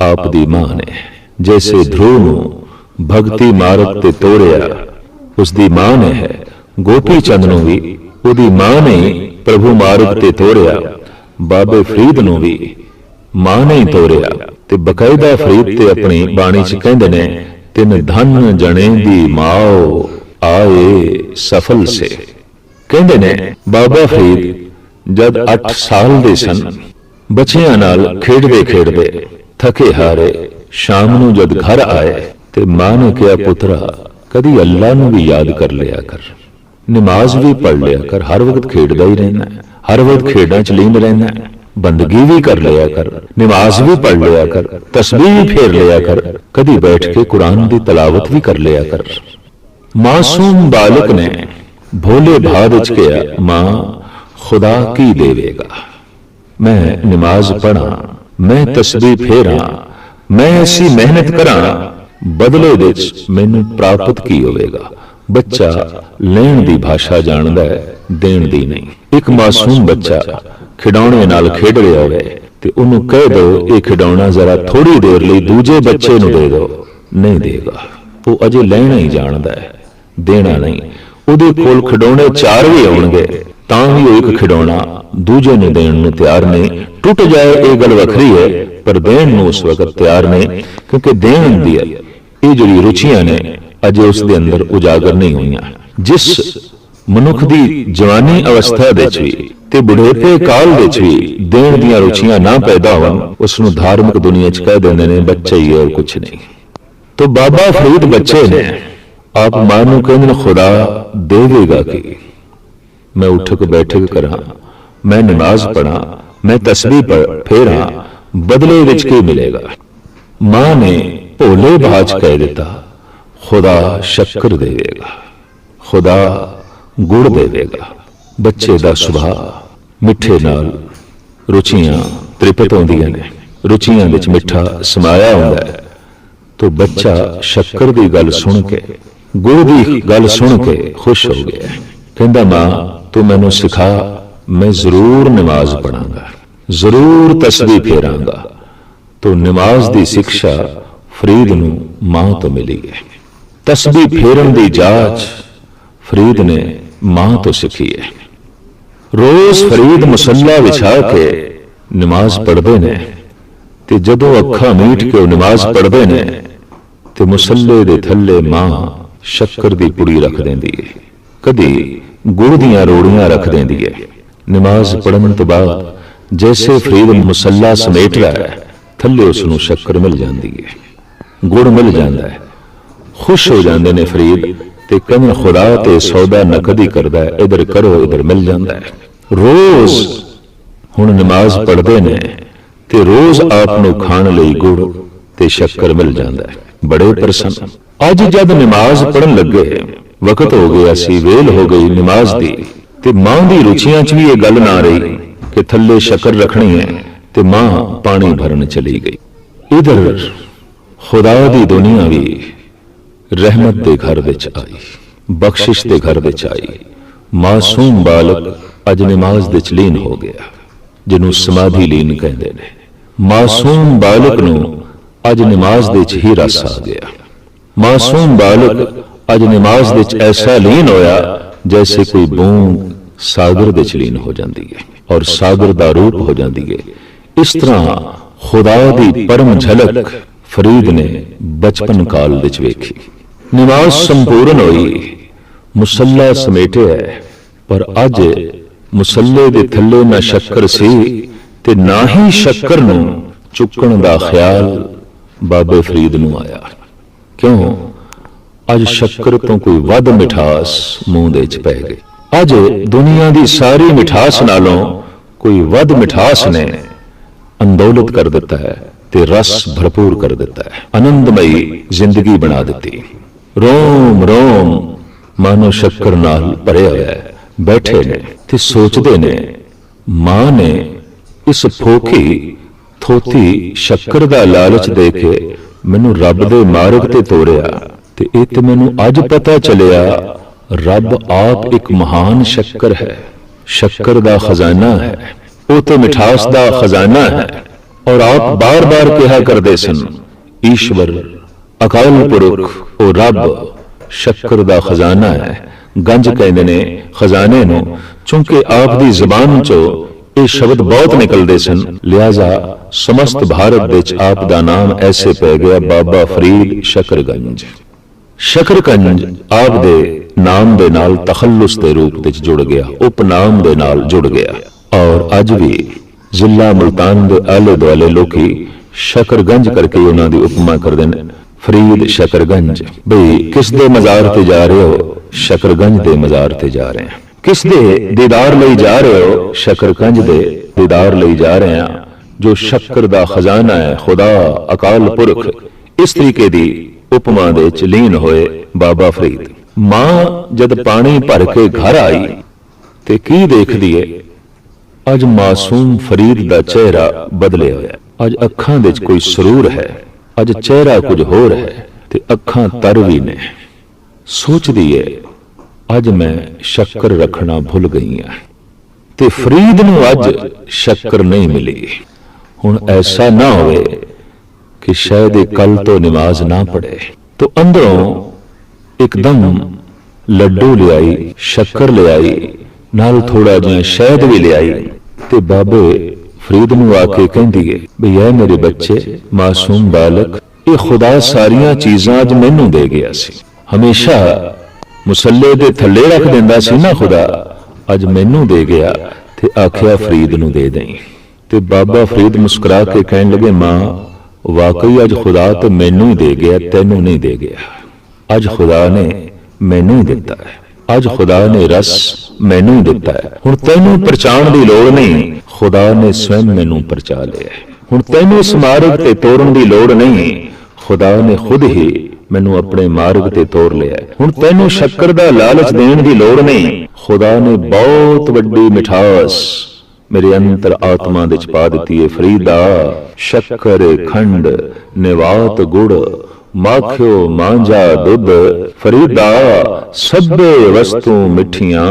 ਆਪ ਦੀ ਮਾਂ ਨੇ। ਜੈਸੇ ਧਰੂ ਨੂੰ ਭਗਤੀ ਮਾਰਗ ਤੇ ਤੋੜਿਆ ਉਸ ਦੀ ਮਾਂ ਨੇ ਹੈ। ਗੋਪੀ ਚੰਦ ਨੂੰ ਵੀ ਉਹਦੀ ਮਾਂ ਨੇ ਪ੍ਰਭੂ ਮਾਰਗ ਤੇ ਤੋੜਿਆ ਬਾਬੇ ਫਰੀਦ ਨੂੰ ਵੀ ਮਾਂ ਨੇ ਹੀ ਤੋੜਿਆ ਤੇ ਬਕਾਇਦਾ ਫਰੀਦ ਤੇ ਆਪਣੀ ਬਾਣੀ ਚ ਕਹਿੰਦੇ ਨੇ ਤਿੰਨ ਧਨ ਜਣੇ ਦੀ ਮਾਓ ਆਏ ਸਫਲ ਸੇ। ਕਹਿੰਦੇ ਨੇ ਬਾਬਾ ਫਰੀਦ ਜਦ 8 ਸਾਲ ਦੇ ਸਨ ਬੱਚਿਆਂ ਨਾਲ ਖੇਡਦੇ ਖੇਡਦੇ ਥਕੇ ਹਾਰੇ ਸ਼ਾਮ ਨੂੰ ਜਦ ਘਰ ਆਏ ਤੇ ਮਾਂ ਨੇ ਕਿਹਾ ਪੁੱਤਰਾ ਕਦੀ ਅੱਲਾ ਨੂੰ ਵੀ ਯਾਦ ਕਰ ਲਿਆ ਕਰ। ਨਮਾਜ਼ ਵੀ ਪੜ ਲਿਆ ਕਰ, ਹਰ ਵਕਤ ਖੇਡਦਾ ਹੀ ਰਹਿਣਾ ਹੈ, ਹਰ ਵਕਤ ਖੇਡਾਂ ਚ ਲੀਨ ਰਹਿਣਾ ਬੰਦਗੀ ਵੀ ਕਰ ਲਿਆ ਕਰ, ਨਮਾਜ਼ ਵੀ ਪੜ ਲਿਆ ਕਰ, ਤਸਬੀਹ ਵੀ ਫੇਰ ਲਿਆ ਕਰ, ਕਦੀ ਬੈਠ ਕੇ ਕੁਰਾਨ ਦੀ ਤਲਾਵਤ ਵੀ ਕਰ ਲਿਆ ਕਰ। ਮਾਸੂਮ ਬਾਲਕ ਨੇ ਭੋਲੇ ਭਾਵ ਵਿੱਚ ਕਿਹਾ, ਮਾਂ, ਖੁਦਾ ਕੀ ਦੇਵੇਗਾ? ਮੈਂ ਨਮਾਜ਼ ਪੜਾਂ ਮੈਂ ਤਸਬੀਹ ਫੇਰਾਂ, ਮੈਂ ਐਸੀ ਮਿਹਨਤ ਕਰਾਂ, ਬਦਲੇ ਵਿੱਚ ਮੈਨੂੰ ਪ੍ਰਾਪਤ ਕੀ ਹੋਵੇਗਾ? ਬੱਚਾ ਲੈਣ ਦੀ ਭਾਸ਼ਾ ਜਾਣਦਾ ਹੈ, ਦੇਣ ਦੀ ਨਹੀਂ। ਇੱਕ ਮਾਸੂਮ ਬੱਚਾ ਖਿਡੌਣੇ ਨਾਲ ਖੇਡ ਰਿਹਾ ਹੋਵੇ ਤੇ ਉਹਨੂੰ ਕਹਿ ਦਿਓ ਇਹ ਖਿਡੌਣਾ ਜ਼ਰਾ ਥੋੜੀ ਦੇਰ ਲਈ ਦੂਜੇ ਬੱਚੇ ਨੂੰ ਦੇ ਦਿਓ ਨਹੀਂ ਦੇਗਾ। ਉਹ ਅਜੇ ਲੈਣਾ ਹੀ ਜਾਣਦਾ ਹੈ, ਦੇਣਾ ਨਹੀਂ। ਉਹਦੇ ਕੋਲ ਖਿਡੌਣੇ ਚਾਰ ਵੀ ਆਉਣਗੇ, ਤਾਂ ਵੀ ਉਹ ਇੱਕ ਖਿਡੌਣਾ ਦੂਜੇ ਨੂੰ ਦੇਣ ਨੂੰ ਤਿਆਰ ਨਹੀਂ। ਟੁੱਟ ਜਾਏ, ਇਹ ਗੱਲ ਵੱਖਰੀ ਹੈ, ਪਰ ਦੇਣ ਨੂੰ ਉਸ ਵਕਤ ਤਿਆਰ ਨਹੀਂ, ਕਿਉਂਕਿ ਦੇਣ ਦੀ ਇਹ ਜਿਹੜੀ ਰੁਚੀਆਂ ਨੇ ਅਜੇ ਉਸ ਦੇ ਅੰਦਰ ਉਜਾਗਰ ਨਹੀਂ ਹੋਈਆਂ। ਜਿਸ ਮਨੁੱਖ ਦੀ ਜਵਾਨੀ ਅਵਸਥਾ ਦੇ ਵਿੱਚ ਵੀ ਤੇ ਬੁਢੇਪੇ ਕਾਲ ਵਿੱਚ ਵੀ ਦੇਣ ਦੀਆਂ ਰੁਚੀਆਂ ਨਾ ਪੈਦਾ ਹੋਣ, ਉਸ ਨੂੰ ਧਾਰਮਿਕ ਦੁਨੀਆ 'ਚ ਕਹਿ ਦਿੰਦੇ ਨੇ, ਬੱਚਾ ਹੀ ਹੈ ਕੁਝ ਨਹੀਂ। ਤੋ ਬਾਬਾ ਫਰੀਦ ਬੱਚੇ ਨੇ, ਆਪ ਮਾਂ ਨੂੰ ਕਹਿੰਦੇ ਨੇ, ਖੁਦਾ ਦੇਵੇਗਾ ਕੀ? ਮੈਂ ਉੱਠ ਉੱਠਕ ਬੈਠਕ ਕਰਾਂ, ਮੈਂ ਨਮਾਜ਼ ਪੜਾਂ ਮੈਂ ਤਸਬੀਹ ਫੇਰਾਂ, ਬਦਲੇ ਵਿੱਚ ਕੀ ਮਿਲੇਗਾ? ਮਾਂ ਨੇ ਭੋਲੇ ਬਾਜ ਕਹਿ ਦਿੱਤਾ ਖੁਦਾ ਸ਼ੱਕਰ ਦੇਵੇਗਾ, ਖੁਦਾ ਗੁੜ ਦੇਵੇਗਾ, ਬੱਚੇ ਦਾ ਸੁਭਾਅ ਮਿੱਠੇ ਨਾਲ ਰੁਚੀਆਂ ਤ੍ਰਿਪਤ ਹੁੰਦੀਆਂ ਨੇ, ਰੁਚੀਆਂ ਵਿੱਚ ਮਿੱਠਾ ਸਮਾਇਆ ਹੁੰਦਾ ਹੈ। ਤੋ ਬੱਚਾ ਸ਼ੱਕਰ ਦੀ ਗੱਲ ਸੁਣ ਕੇ, ਗੁੜ ਦੀ ਗੱਲ ਸੁਣ ਕੇ ਖੁਸ਼ ਹੋ ਗਿਆ ਕਹਿੰਦਾ, ਮਾਂ, ਤੂੰ ਮੈਨੂੰ ਸਿਖਾ, ਮੈਂ ਜ਼ਰੂਰ ਨਮਾਜ਼ ਪੜਾਂਗਾ ਜ਼ਰੂਰ ਤਸਬੀਹ ਫੇਰਾਂਗਾ। ਤੋ ਨਮਾਜ਼ ਦੀ ਸਿੱਖਿਆ ਫਰੀਦ ਨੂੰ ਮਾਂ ਤੋਂ ਮਿਲੀ ਹੈ। ਤਸਬੀਹ ਫੇਰਨ ਦੀ ਜਾਂਚ ਫਰੀਦ ਨੇ ਮਾਂ ਤੋਂ ਸਿੱਖੀ ਹੈ। ਰੋਜ਼ ਫਰੀਦ ਮੁਸੱਲਾ ਵਿਛਾ ਕੇ ਨਮਾਜ਼ ਪੜ੍ਹਦੇ ਨੇ ਤੇ ਜਦੋਂ ਅੱਖਾਂ ਮੀਟ ਕੇ ਉਹ ਨਮਾਜ਼ ਪੜ੍ਹਦੇ ਨੇ ਤੇ ਮੁਸੱਲੇ ਦੇ ਥੱਲੇ ਮਾਂ ਸ਼ੱਕਰ ਦੀ ਪੁੜੀ ਰੱਖ ਦਿੰਦੀ ਹੈ। ਕਦੀ ਗੁੜ ਦੀਆਂ ਰੋੜੀਆਂ ਰੱਖ ਦਿੰਦੀ ਹੈ। ਨਮਾਜ਼ ਪੜ੍ਹਨ ਤੋਂ ਬਾਅਦ ਜੈਸੇ ਫਰੀਦ ਮੁਸੱਲਾ ਸਮੇਟਦਾ ਹੈ ਥੱਲੇ ਉਸ ਨੂੰ ਸ਼ੱਕਰ ਮਿਲ ਜਾਂਦੀ ਹੈ। ਗੁੜ ਮਿਲ ਜਾਂਦਾ ਹੈ। ਖੁਸ਼ ਹੋ ਜਾਂਦੇ ਨੇ ਫਰੀਦ ਤੇ ਕਹਿੰਦੇ ਖੁਦਾ ਤੇ ਸੌਦਾ ਨਕਦੀ ਕਰਦਾ, ਇਧਰ ਕਰੋ, ਇਧਰ ਮਿਲ ਜਾਂਦਾ ਹੈ। ਰੋਜ਼ ਹੁਣ ਨਮਾਜ਼ ਪੜ੍ਹਦੇ ਨੇ ਤੇ ਰੋਜ਼ ਆਪ ਨੂੰ ਖਾਣ ਲਈ ਗੁੜ ਤੇ ਸ਼ੱਕਰ ਮਿਲ ਜਾਂਦਾ ਹੈ। ਬੜੇ ਪ੍ਰਸੰਨ। ਅੱਜ ਜਦ ਨਮਾਜ਼ ਪੜਨ ਲੱਗੇ, ਵਕਤ ਹੋ ਗਿਆ ਸੀ, ਵੇਲ ਹੋ ਗਈ ਨਮਾਜ਼ ਦੀ ਤੇ ਮਾਂ ਦੀ ਰੁਚੀਆਂ 'ਚ ਵੀ ਇਹ ਗੱਲ ਨਾ ਰਹੀ ਕਿ ਥੱਲੇ ਸ਼ੱਕਰ ਰੱਖਣੀ ਹੈ ਤੇ ਮਾਂ ਪਾਣੀ ਭਰਨ ਚਲੀ ਗਈ। ਇਧਰ ਖੁਦਾ ਦੀ ਦੁਨੀਆ ਵੀ ਰਹਿਮਤ ਦੇ ਘਰ ਵਿੱਚ ਆਈ, ਬਖਸ਼ਿਸ਼ ਦੇ ਘਰ ਵਿੱਚ ਆਈ। ਮਾਸੂਮ ਬਾਲਕ ਅੱਜ ਨਮਾਜ਼ ਦੇ ਚ ਲੀਨ ਹੋ ਗਿਆ, ਜਿਹਨੂੰ ਸਮਾਧੀ ਲੀਨ ਕਹਿੰਦੇ ਨੇ। ਮਾਸੂਮ ਬਾਲਕ ਨੂੰ ਅੱਜ ਨਮਾਜ਼ ਦੇ ਚ ਹੀ ਰਸ ਆ ਗਿਆ। ਮਾਸੂਮ ਬਾਲਕ ਅੱਜ ਨਮਾਜ਼ ਦੇ ਚ ਐਸਾ ਲੀਨ ਹੋਇਆ, ਜੈਸੇ ਕੋਈ ਬੂੰਦ ਸਾਗਰ ਦੇ ਚ ਲੀਨ ਹੋ ਜਾਂਦੀ ਹੈ ਔਰ ਸਾਗਰ ਦਾ ਰੂਪ ਹੋ ਜਾਂਦੀ ਹੈ। ਇਸ ਤਰ੍ਹਾਂ ਖੁਦਾ ਦੀ ਪਰਮ ਝਲਕ ਫਰੀਦ ਨੇ ਬਚਪਨ ਕਾਲ ਵਿੱਚ ਵੇਖੀ। ਨਮਾਜ਼ ਸੰਪੂਰਨ ਹੋਈ। ਮੁਸੱਲਾ ਸਮੇਟਿਆ ਪਰ ਅੱਜ ਮੁਸੱਲੇ ਦੇ ਥੱਲੇ ਨਾ ਸ਼ੱਕਰ ਸੀ ਤੇ ਨਾ ਹੀ ਸ਼ੱਕਰ ਨੂੰ ਚੁੱਕਣ ਦਾ ਖਿਆਲ ਬਾਬੇ ਫਰੀਦ ਨੂੰ ਆਇਆ। ਕਿਉਂ? ਅੱਜ ਸ਼ੱਕਰ ਤੋਂ ਕੋਈ ਵੱਧ ਮਿਠਾਸ ਮੂੰਹ ਦੇ ਵਿੱਚ ਪੈ ਗਈ। ਅੱਜ ਦੁਨੀਆ ਦੀ ਸਾਰੀ ਮਿਠਾਸ ਨਾਲੋਂ ਕੋਈ ਵੱਧ ਮਿਠਾਸ ਨੇ ਅੰਦੋਲਤ ਕਰ ਦਿੱਤਾ ਹੈ ਤੇ ਰਸ ਭਰਪੂਰ ਕਰ ਦਿੱਤਾ ਹੈ। ਆਨੰਦਮਈ ਜ਼ਿੰਦਗੀ ਬਣਾ ਦਿੱਤੀ। ਰੋਮ ਰੋਮ, ਮਾਨੋ ਸ਼ੱਕਰ ਨਾਲ ਭਰਿਆ ਹੋਇਆ ਬੈਠੇ ਨੇ ਤੇ ਸੋਚਦੇ ਨੇ, ਮਾਂ ਨੇ ਇਸ ਫੋਕੀ ਥੋਤੀ ਸ਼ੱਕਰ ਦਾ ਲਾਲਚ ਦੇ ਕੇ ਮੈਨੂੰ ਰੱਬ ਦੇ ਮਾਰਗ ਤੇ ਤੋਰਿਆ ਤੇ ਇਹ ਤੇ ਮੈਨੂੰ ਅੱਜ ਪਤਾ ਚੱਲਿਆ, ਰੱਬ ਆਪ ਇੱਕ ਮਹਾਨ ਸ਼ੱਕਰ ਹੈ। ਸ਼ੱਕਰ ਦਾ ਖਜ਼ਾਨਾ ਹੈ, ਉਹ ਤੇ ਮਿਠਾਸ ਦਾ ਖਜ਼ਾਨਾ ਹੈ, ਔਰ ਆਪ ਬਾਰ-ਬਾਰ ਕਿਹਾ ਕਰਦੇ ਸਨ, ਈਸ਼ਵਰ ਅਕਾਲ ਪੁਰਖ ਉਹ ਰੱਬ ਸ਼ੱਕਰ ਦਾ ਖਜ਼ਾਨਾ ਹੈ। ਗੰਜ ਕਹਿੰਦੇ ਨੇ ਖਜ਼ਾਨੇ ਨੂੰ ਕਿਉਂਕਿ ਆਪ ਦੀ ਜ਼ੁਬਾਨ ਚੋਂ ਇਹ ਸ਼ਬਦ ਬਹੁਤ ਨਿਕਲਦੇ ਸਨ। ਲਿਆਜ਼ਾ ਸਮਸਤ ਭਾਰਤ ਵਿੱਚ ਆਪ ਦਾ ਨਾਮ ਐਸੇ ਪੈ ਗਿਆ ਬਾਬਾ ਫਰੀਦ ਸ਼ਕਰਗੰਜ। ਸ਼ਕਰਗੰਜ ਆਪ ਦੇ ਨਾਮ ਦੇ ਨਾਲ ਤਖੱਲੁਸ ਦੇ ਰੂਪ ਵਿੱਚ ਜੁੜ ਗਿਆ ਉਪਨਾਮ ਦੇ ਨਾਲ ਜੁੜ ਗਿਆ। ਔਰ ਅੱਜ ਵੀ ਜ਼ਿਲ੍ਹਾ ਮੁਲਤਾਨ ਦੇ ਆਲੇ ਦੁਆਲੇ ਲੋਕੀ ਸ਼ਕਰਗੰਜ ਕਰਕੇ ਉਹਨਾਂ ਦੀ ਉਪਮਾ ਕਰਦੇ ਨੇ। ਫਰੀਦ ਸ਼ਕਰਗੰਜ। ਬਈ, ਕਿਸ ਦੇ ਮਜ਼ਾਰ ਤੇ ਜਾ ਰਹੇ ਹੋ? ਸ਼ਕਰਗੰਜ ਦੇ ਮਜ਼ਾਰ ਤੇ ਜਾ ਰਹੇ ਹਾਂ। ਕਿਸ ਦੇ ਦੀਦਾਰ ਲਈ ਜਾ ਰਹੇ ਹੋ? ਸ਼ਕਰਗੰਜ ਦੇ ਦੀਦਾਰ ਲਈ ਜਾ ਰਹੇ ਹਾਂ। ਜੋ ਸ਼ੱਕਰ ਦਾ ਖਜ਼ਾਨਾ ਹੈ, ਖੁਦਾ ਅਕਾਲ ਪੁਰਖ, ਇਸ ਤਰੀਕੇ ਦੀ ਉਪਮਾ ਦੇ ਚ ਲੀਨ ਹੋਏ ਬਾਬਾ ਫਰੀਦ। ਮਾਂ ਜਦ ਪਾਣੀ ਭਰ ਕੇ ਘਰ ਆਈ, ਤੇ ਕੀ ਦੇਖਦੀ ਏ? ਅੱਜ ਮਾਸੂਮ ਫਰੀਦ ਦਾ ਚਿਹਰਾ ਬਦਲਿਆ ਹੋਇਆ। ਅੱਜ ਅੱਖਾਂ ਦੇ ਵਿੱਚ ਕੋਈ ਸਰੂਰ ਹੈ। ਅੱਜ ਚਿਹਰਾ ਕੁਝ ਹੋਰ ਹੈ ਤੇ ਅੱਖਾਂ ਤਰ ਵੀ ਨੇ। ਸੋਚਦੀ ਏ, ਅੱਜ ਮੈਂ ਸ਼ੱਕਰ ਰੱਖਣਾ ਭੁੱਲ ਗਈ ਹਾਂ ਤੇ ਫਰੀਦ ਨੂੰ ਅੱਜ ਸ਼ੱਕਰ ਨਹੀਂ ਮਿਲੀ। ਹੁਣ ਐਸਾ ਨਾ ਹੋਵੇ ਕਿ ਸ਼ਾਇਦ ਇਹ ਕੱਲ ਤੋਂ ਨਮਾਜ਼ ਨਾ ਪੜੇ ਤੋ ਅੰਦਰੋਂ ਇੱਕਦਮ ਲੱਡੂ ਲਿਆਈ, ਸ਼ੱਕਰ ਲਿਆਈ, ਨਾਲ ਥੋੜਾ ਜਿਹਾ ਸ਼ਹਿਦ ਵੀ ਲਿਆਈ ਤੇ ਬਾਬੇ ਫਰੀਦ ਨੂੰ ਆ ਕੇ ਕਹਿੰਦੀ ਏ, ਵੀ ਇਹ ਮੇਰੇ ਬੱਚੇ, ਮਾਸੂਮ ਬਾਲਕ, ਇਹ ਖੁਦਾ ਸਾਰੀਆਂ ਚੀਜ਼ਾਂ ਅੱਜ ਮੈਨੂੰ ਦੇ ਗਿਆ ਸੀ। ਹਮੇਸ਼ਾ ਮੁਸੱਲੇ ਦੇ ਥੱਲੇ ਰੱਖ ਦਿੰਦਾ ਸੀ ਨਾ ਖੁਦਾ, ਅੱਜ ਮੈਨੂੰ ਦੇ ਗਿਆ ਤੇ ਆਖਿਆ ਫਰੀਦ ਨੂੰ ਦੇ ਦੇਈ। ਤੇ ਬਾਬਾ ਫਰੀਦ ਮੁਸਕਰਾ ਕੇ ਕਹਿਣ ਲੱਗੇ, ਮਾਂ, ਵਾਕਈ ਅੱਜ ਖੁਦਾ ਤੇ ਮੈਨੂੰ ਹੀ ਦੇ ਗਿਆ, ਤੈਨੂੰ ਨਹੀਂ ਦੇ ਗਿਆ। ਅੱਜ ਖੁਦਾ ਨੇ ਮੈਨੂੰ ਹੀ ਦਿੱਤਾ ਹੈ। ਅੱਜ ਖੁਦਾ ਨੇ ਰਸ ਮੈਨੂੰ ਹੀ ਦਿੱਤਾ ਹੈ। ਹੁਣ ਤੈਨੂੰ ਪਰਚਾਣ ਦੀ ਲੋੜ ਨਹੀਂ। ਖੁਦਾ ਨੇ ਸਵੈਮ ਮੈਨੂੰ ਪਰਚਾ ਲਿਆ ਹੁਣ ਤੈਨੂੰ ਇਸ ਮਾਰਗ ਤੇ ਤੋਰਨ ਦੀ ਲੋੜ ਨਹੀਂ। ਖੁਦਾ ਨੇ ਖੁਦ ਹੀ ਮੈਨੂੰ ਆਪਣੇ ਮਾਰਗ ਤੇ ਤੋਰ ਲਿਆ ਹੁਣ ਤੈਨੂੰ ਸ਼ੱਕਰ ਦਾ ਲਾਲਚ ਦੇਣ ਦੀ ਲੋੜ ਨਹੀਂ। ਖੁਦਾ ਨੇ ਬਹੁਤ ਵੱਡੀ ਮਿਠਾਸ ਮੇਰੇ ਅੰਤਰ ਆਤਮਾ ਦੇ ਚ ਪਾ ਦਿੱਤੀ ਹੈ। ਫਰੀਦਾ, ਸ਼ੱਕਰ, ਖੰਡ, ਨਿਵਾਤ, ਗੁੜ। ਮਾਖਿਓ ਮਾਂਜਾ ਦੁੱਧ, ਫਰੀਦਾ ਸਭੇ ਵਸਤੂ ਮਿੱਠੀਆਂ,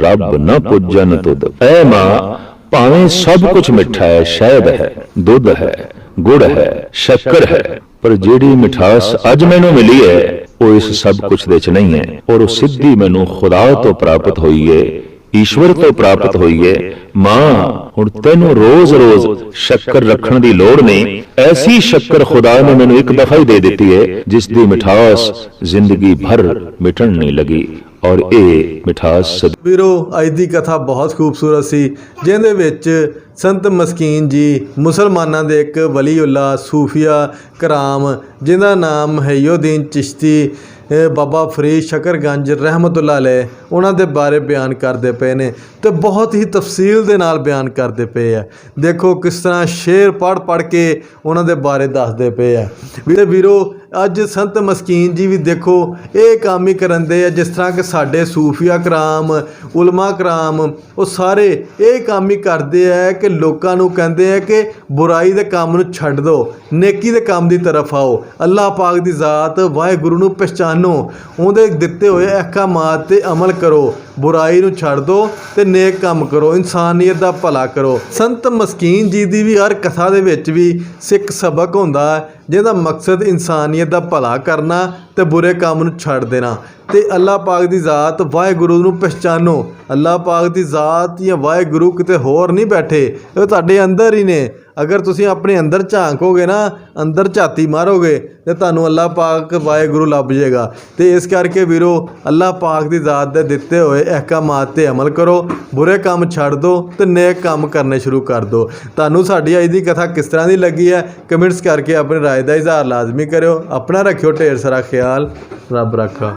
ਰੱਬ ਨ ਪੁੱਜਨ ਤੁਧ। ਐ ਮਾਂ, ਭਾਵੇਂ ਸਭ ਕੁਝ ਮਿੱਠਾ ਹੈ, ਸ਼ਹਿਦ ਹੈ, ਦੁੱਧ ਹੈ, ਗੁੜ ਹੈ, ਸ਼ੱਕਰ ਹੈ, ਪਰ ਜਿਹੜੀ ਮਿਠਾਸ ਅੱਜ ਮੈਨੂੰ ਮਿਲੀ ਹੈ, ਉਹ ਇਸ ਸਭ ਕੁਝ ਦੇ ਚ ਨਹੀਂ ਹੈ, ਔਰ ਉਹ ਸਿੱਧੀ ਮੈਨੂੰ ਖੁਦਾ ਤੋਂ ਪ੍ਰਾਪਤ ਹੋਈ ਹੈ। ਈਸ਼ਵਰ ਤੋਂ ਪ੍ਰਾਪਤ ਹੋਈ ਹੈ ਮਾਂ, ਹੁਣ ਤੈਨੂੰ ਰੋਜ਼-ਰੋਜ਼ ਸ਼ੱਕਰ ਰੱਖਣ ਦੀ ਲੋੜ ਨਹੀਂ। ਐਸੀ ਸ਼ੱਕਰ ਖੁਦਾ ਨੇ ਮੈਨੂੰ ਇੱਕ ਦਫਾ ਹੀ ਦੇ ਦਿੱਤੀ ਹੈ ਜਿਸ ਦੀ ਮਿਠਾਸ ਜ਼ਿੰਦਗੀ ਭਰ ਮਿਟਣ ਨਹੀਂ ਲੱਗੀ। ਔਰ ਇਹ ਮਿਠਾਸ ਵੀਰੋ, ਅੱਜ ਦੀ ਕਥਾ ਬਹੁਤ ਖੂਬਸੂਰਤ ਸੀ, ਜਿਹਦੇ ਵਿੱਚ ਸੰਤ ਮਸਕੀਨ ਜੀ ਮੁਸਲਮਾਨਾਂ ਦੇ ਇੱਕ ਵਲੀਉੱਲਾ ਸੂਫੀਆ ਕਰਾਮ, ਜਿਹਦਾ ਨਾਮ ਹਯੋਦੀਨ ਚਿਸ਼ਤੀ ਬਾਬਾ ਫਰੀਦ ਸ਼ਕਰਗੰਜ ਰਹਿਮਤੁਲਾ ਲੈ ਉਹਨਾਂ ਦੇ ਬਾਰੇ ਬਿਆਨ ਕਰਦੇ ਪਏ ਨੇ ਤੇ ਬਹੁਤ ਹੀ ਤਫਸੀਲ ਦੇ ਨਾਲ ਬਿਆਨ ਕਰਦੇ ਪਏ ਆ। ਦੇਖੋ ਕਿਸ ਤਰ੍ਹਾਂ ਸ਼ੇਰ ਪੜ ਪੜ ਕੇ ਉਹਨਾਂ ਦੇ ਬਾਰੇ ਦੱਸਦੇ ਪਏ ਆ। ਵੀਰੇ ਵੀਰੋ ਅੱਜ ਸੰਤ ਮਸਕੀਨ ਜੀ ਵੀ ਦੇਖੋ, ਇਹ ਕੰਮ ਹੀ ਕਰਨ ਦੇ ਆ, ਜਿਸ ਤਰ੍ਹਾਂ ਕਿ ਸਾਡੇ ਸੂਫੀਆ ਕਰਾਮ, ਉਲਮਾ ਕਰਾਮ, ਉਹ ਸਾਰੇ ਇਹ ਕੰਮ ਹੀ ਕਰਦੇ ਆ ਕਿ ਲੋਕਾਂ ਨੂੰ ਕਹਿੰਦੇ ਆ ਕਿ ਬੁਰਾਈ ਦੇ ਕੰਮ ਨੂੰ ਛੱਡ ਦਿਓ ਨੇਕੀ ਦੇ ਕੰਮ ਦੀ ਤਰਫ ਆਓ। ਅੱਲਾਹ ਪਾਕ ਦੀ ਜ਼ਾਤ ਵਾਹਿਗੁਰੂ ਨੂੰ ਪਛਾਣੋ ਉਹਦੇ ਦਿੱਤੇ ਹੋਏ ਅਹਿਕਾਮਾਤ ਤੇ ਅਮਲ ਕਰੋ। ਬੁਰਾਈ ਨੂੰ ਛੱਡ ਦਿਓ ਤੇ ਨੇਕ ਕੰਮ ਕਰੋ, ਇਨਸਾਨੀਅਤ ਦਾ ਭਲਾ ਕਰੋ। ਸੰਤ ਮਸਕੀਨ ਜੀ ਦੀ ਵੀ ਹਰ ਕਥਾ ਦੇ ਵਿੱਚ ਵੀ ਸਿੱਖ ਸਬਕ ਹੁੰਦਾ ਹੈ, ਜਿਹਦਾ ਮਕਸਦ ਇਨਸਾਨੀਅਤ ਦਾ ਭਲਾ ਕਰਨਾ ਤੇ ਬੁਰੇ ਕੰਮ ਨੂੰ ਛੱਡ ਦੇਣਾ ਤੇ ਅੱਲਾਹ ਪਾਕ ਦੀ ਜ਼ਾਤ ਵਾਹਿਗੁਰੂ ਨੂੰ ਪਛਾਣੋ ਅੱਲਾਹ ਪਾਕ ਦੀ ਜ਼ਾਤ ਜਾਂ ਵਾਹਿਗੁਰੂ ਕਿਤੇ ਹੋਰ ਨਹੀਂ ਬੈਠੇ ਇਹ ਤੁਹਾਡੇ ਅੰਦਰ ਹੀ ਨੇ ਅਗਰ ਤੁਸੀਂ ਆਪਣੇ ਅੰਦਰ ਝਾਂਕੋਗੇ ਨਾ ਅੰਦਰ ਝਾਤੀ ਮਾਰੋਗੇ ਤੇ ਤੁਹਾਨੂੰ ਅੱਲਾਹ ਪਾਕ ਵਾਹਿਗੁਰੂ ਲੱਭ ਜਾਏਗਾ ਤੇ ਇਸ ਕਰਕੇ ਵੀਰੋ ਅੱਲਾਹ ਪਾਕ ਦੀ ਜ਼ਾਤ ਦੇ ਦਿੱਤੇ ਹੋਏ ਅਹਿਕਾਮਾਤ ਤੇ ਅਮਲ ਕਰੋ ਬੁਰੇ ਕੰਮ ਛੱਡ ਦਿਓ ਤੇ ਨੇਕ ਕੰਮ ਕਰਨੇ ਸ਼ੁਰੂ ਕਰ ਦਿਓ ਤੁਹਾਨੂੰ ਸਾਡੀ ਅੱਜ ਦੀ ਕਥਾ ਕਿਸ ਤਰ੍ਹਾਂ ਦੀ ਲੱਗੀ ਹੈ ਕਮੈਂਟਸ ਕਰਕੇ ਆਪਣੀ رائے ਦਾ ਇਜ਼ਹਾਰ ਲਾਜ਼ਮੀ ਕਰਿਓ ਆਪਣਾ ਰੱਖਿਓ ਢੇਰ ਸਾਰਾ ਖਿਆਲ ਰੱਬ ਰੱਖਾ।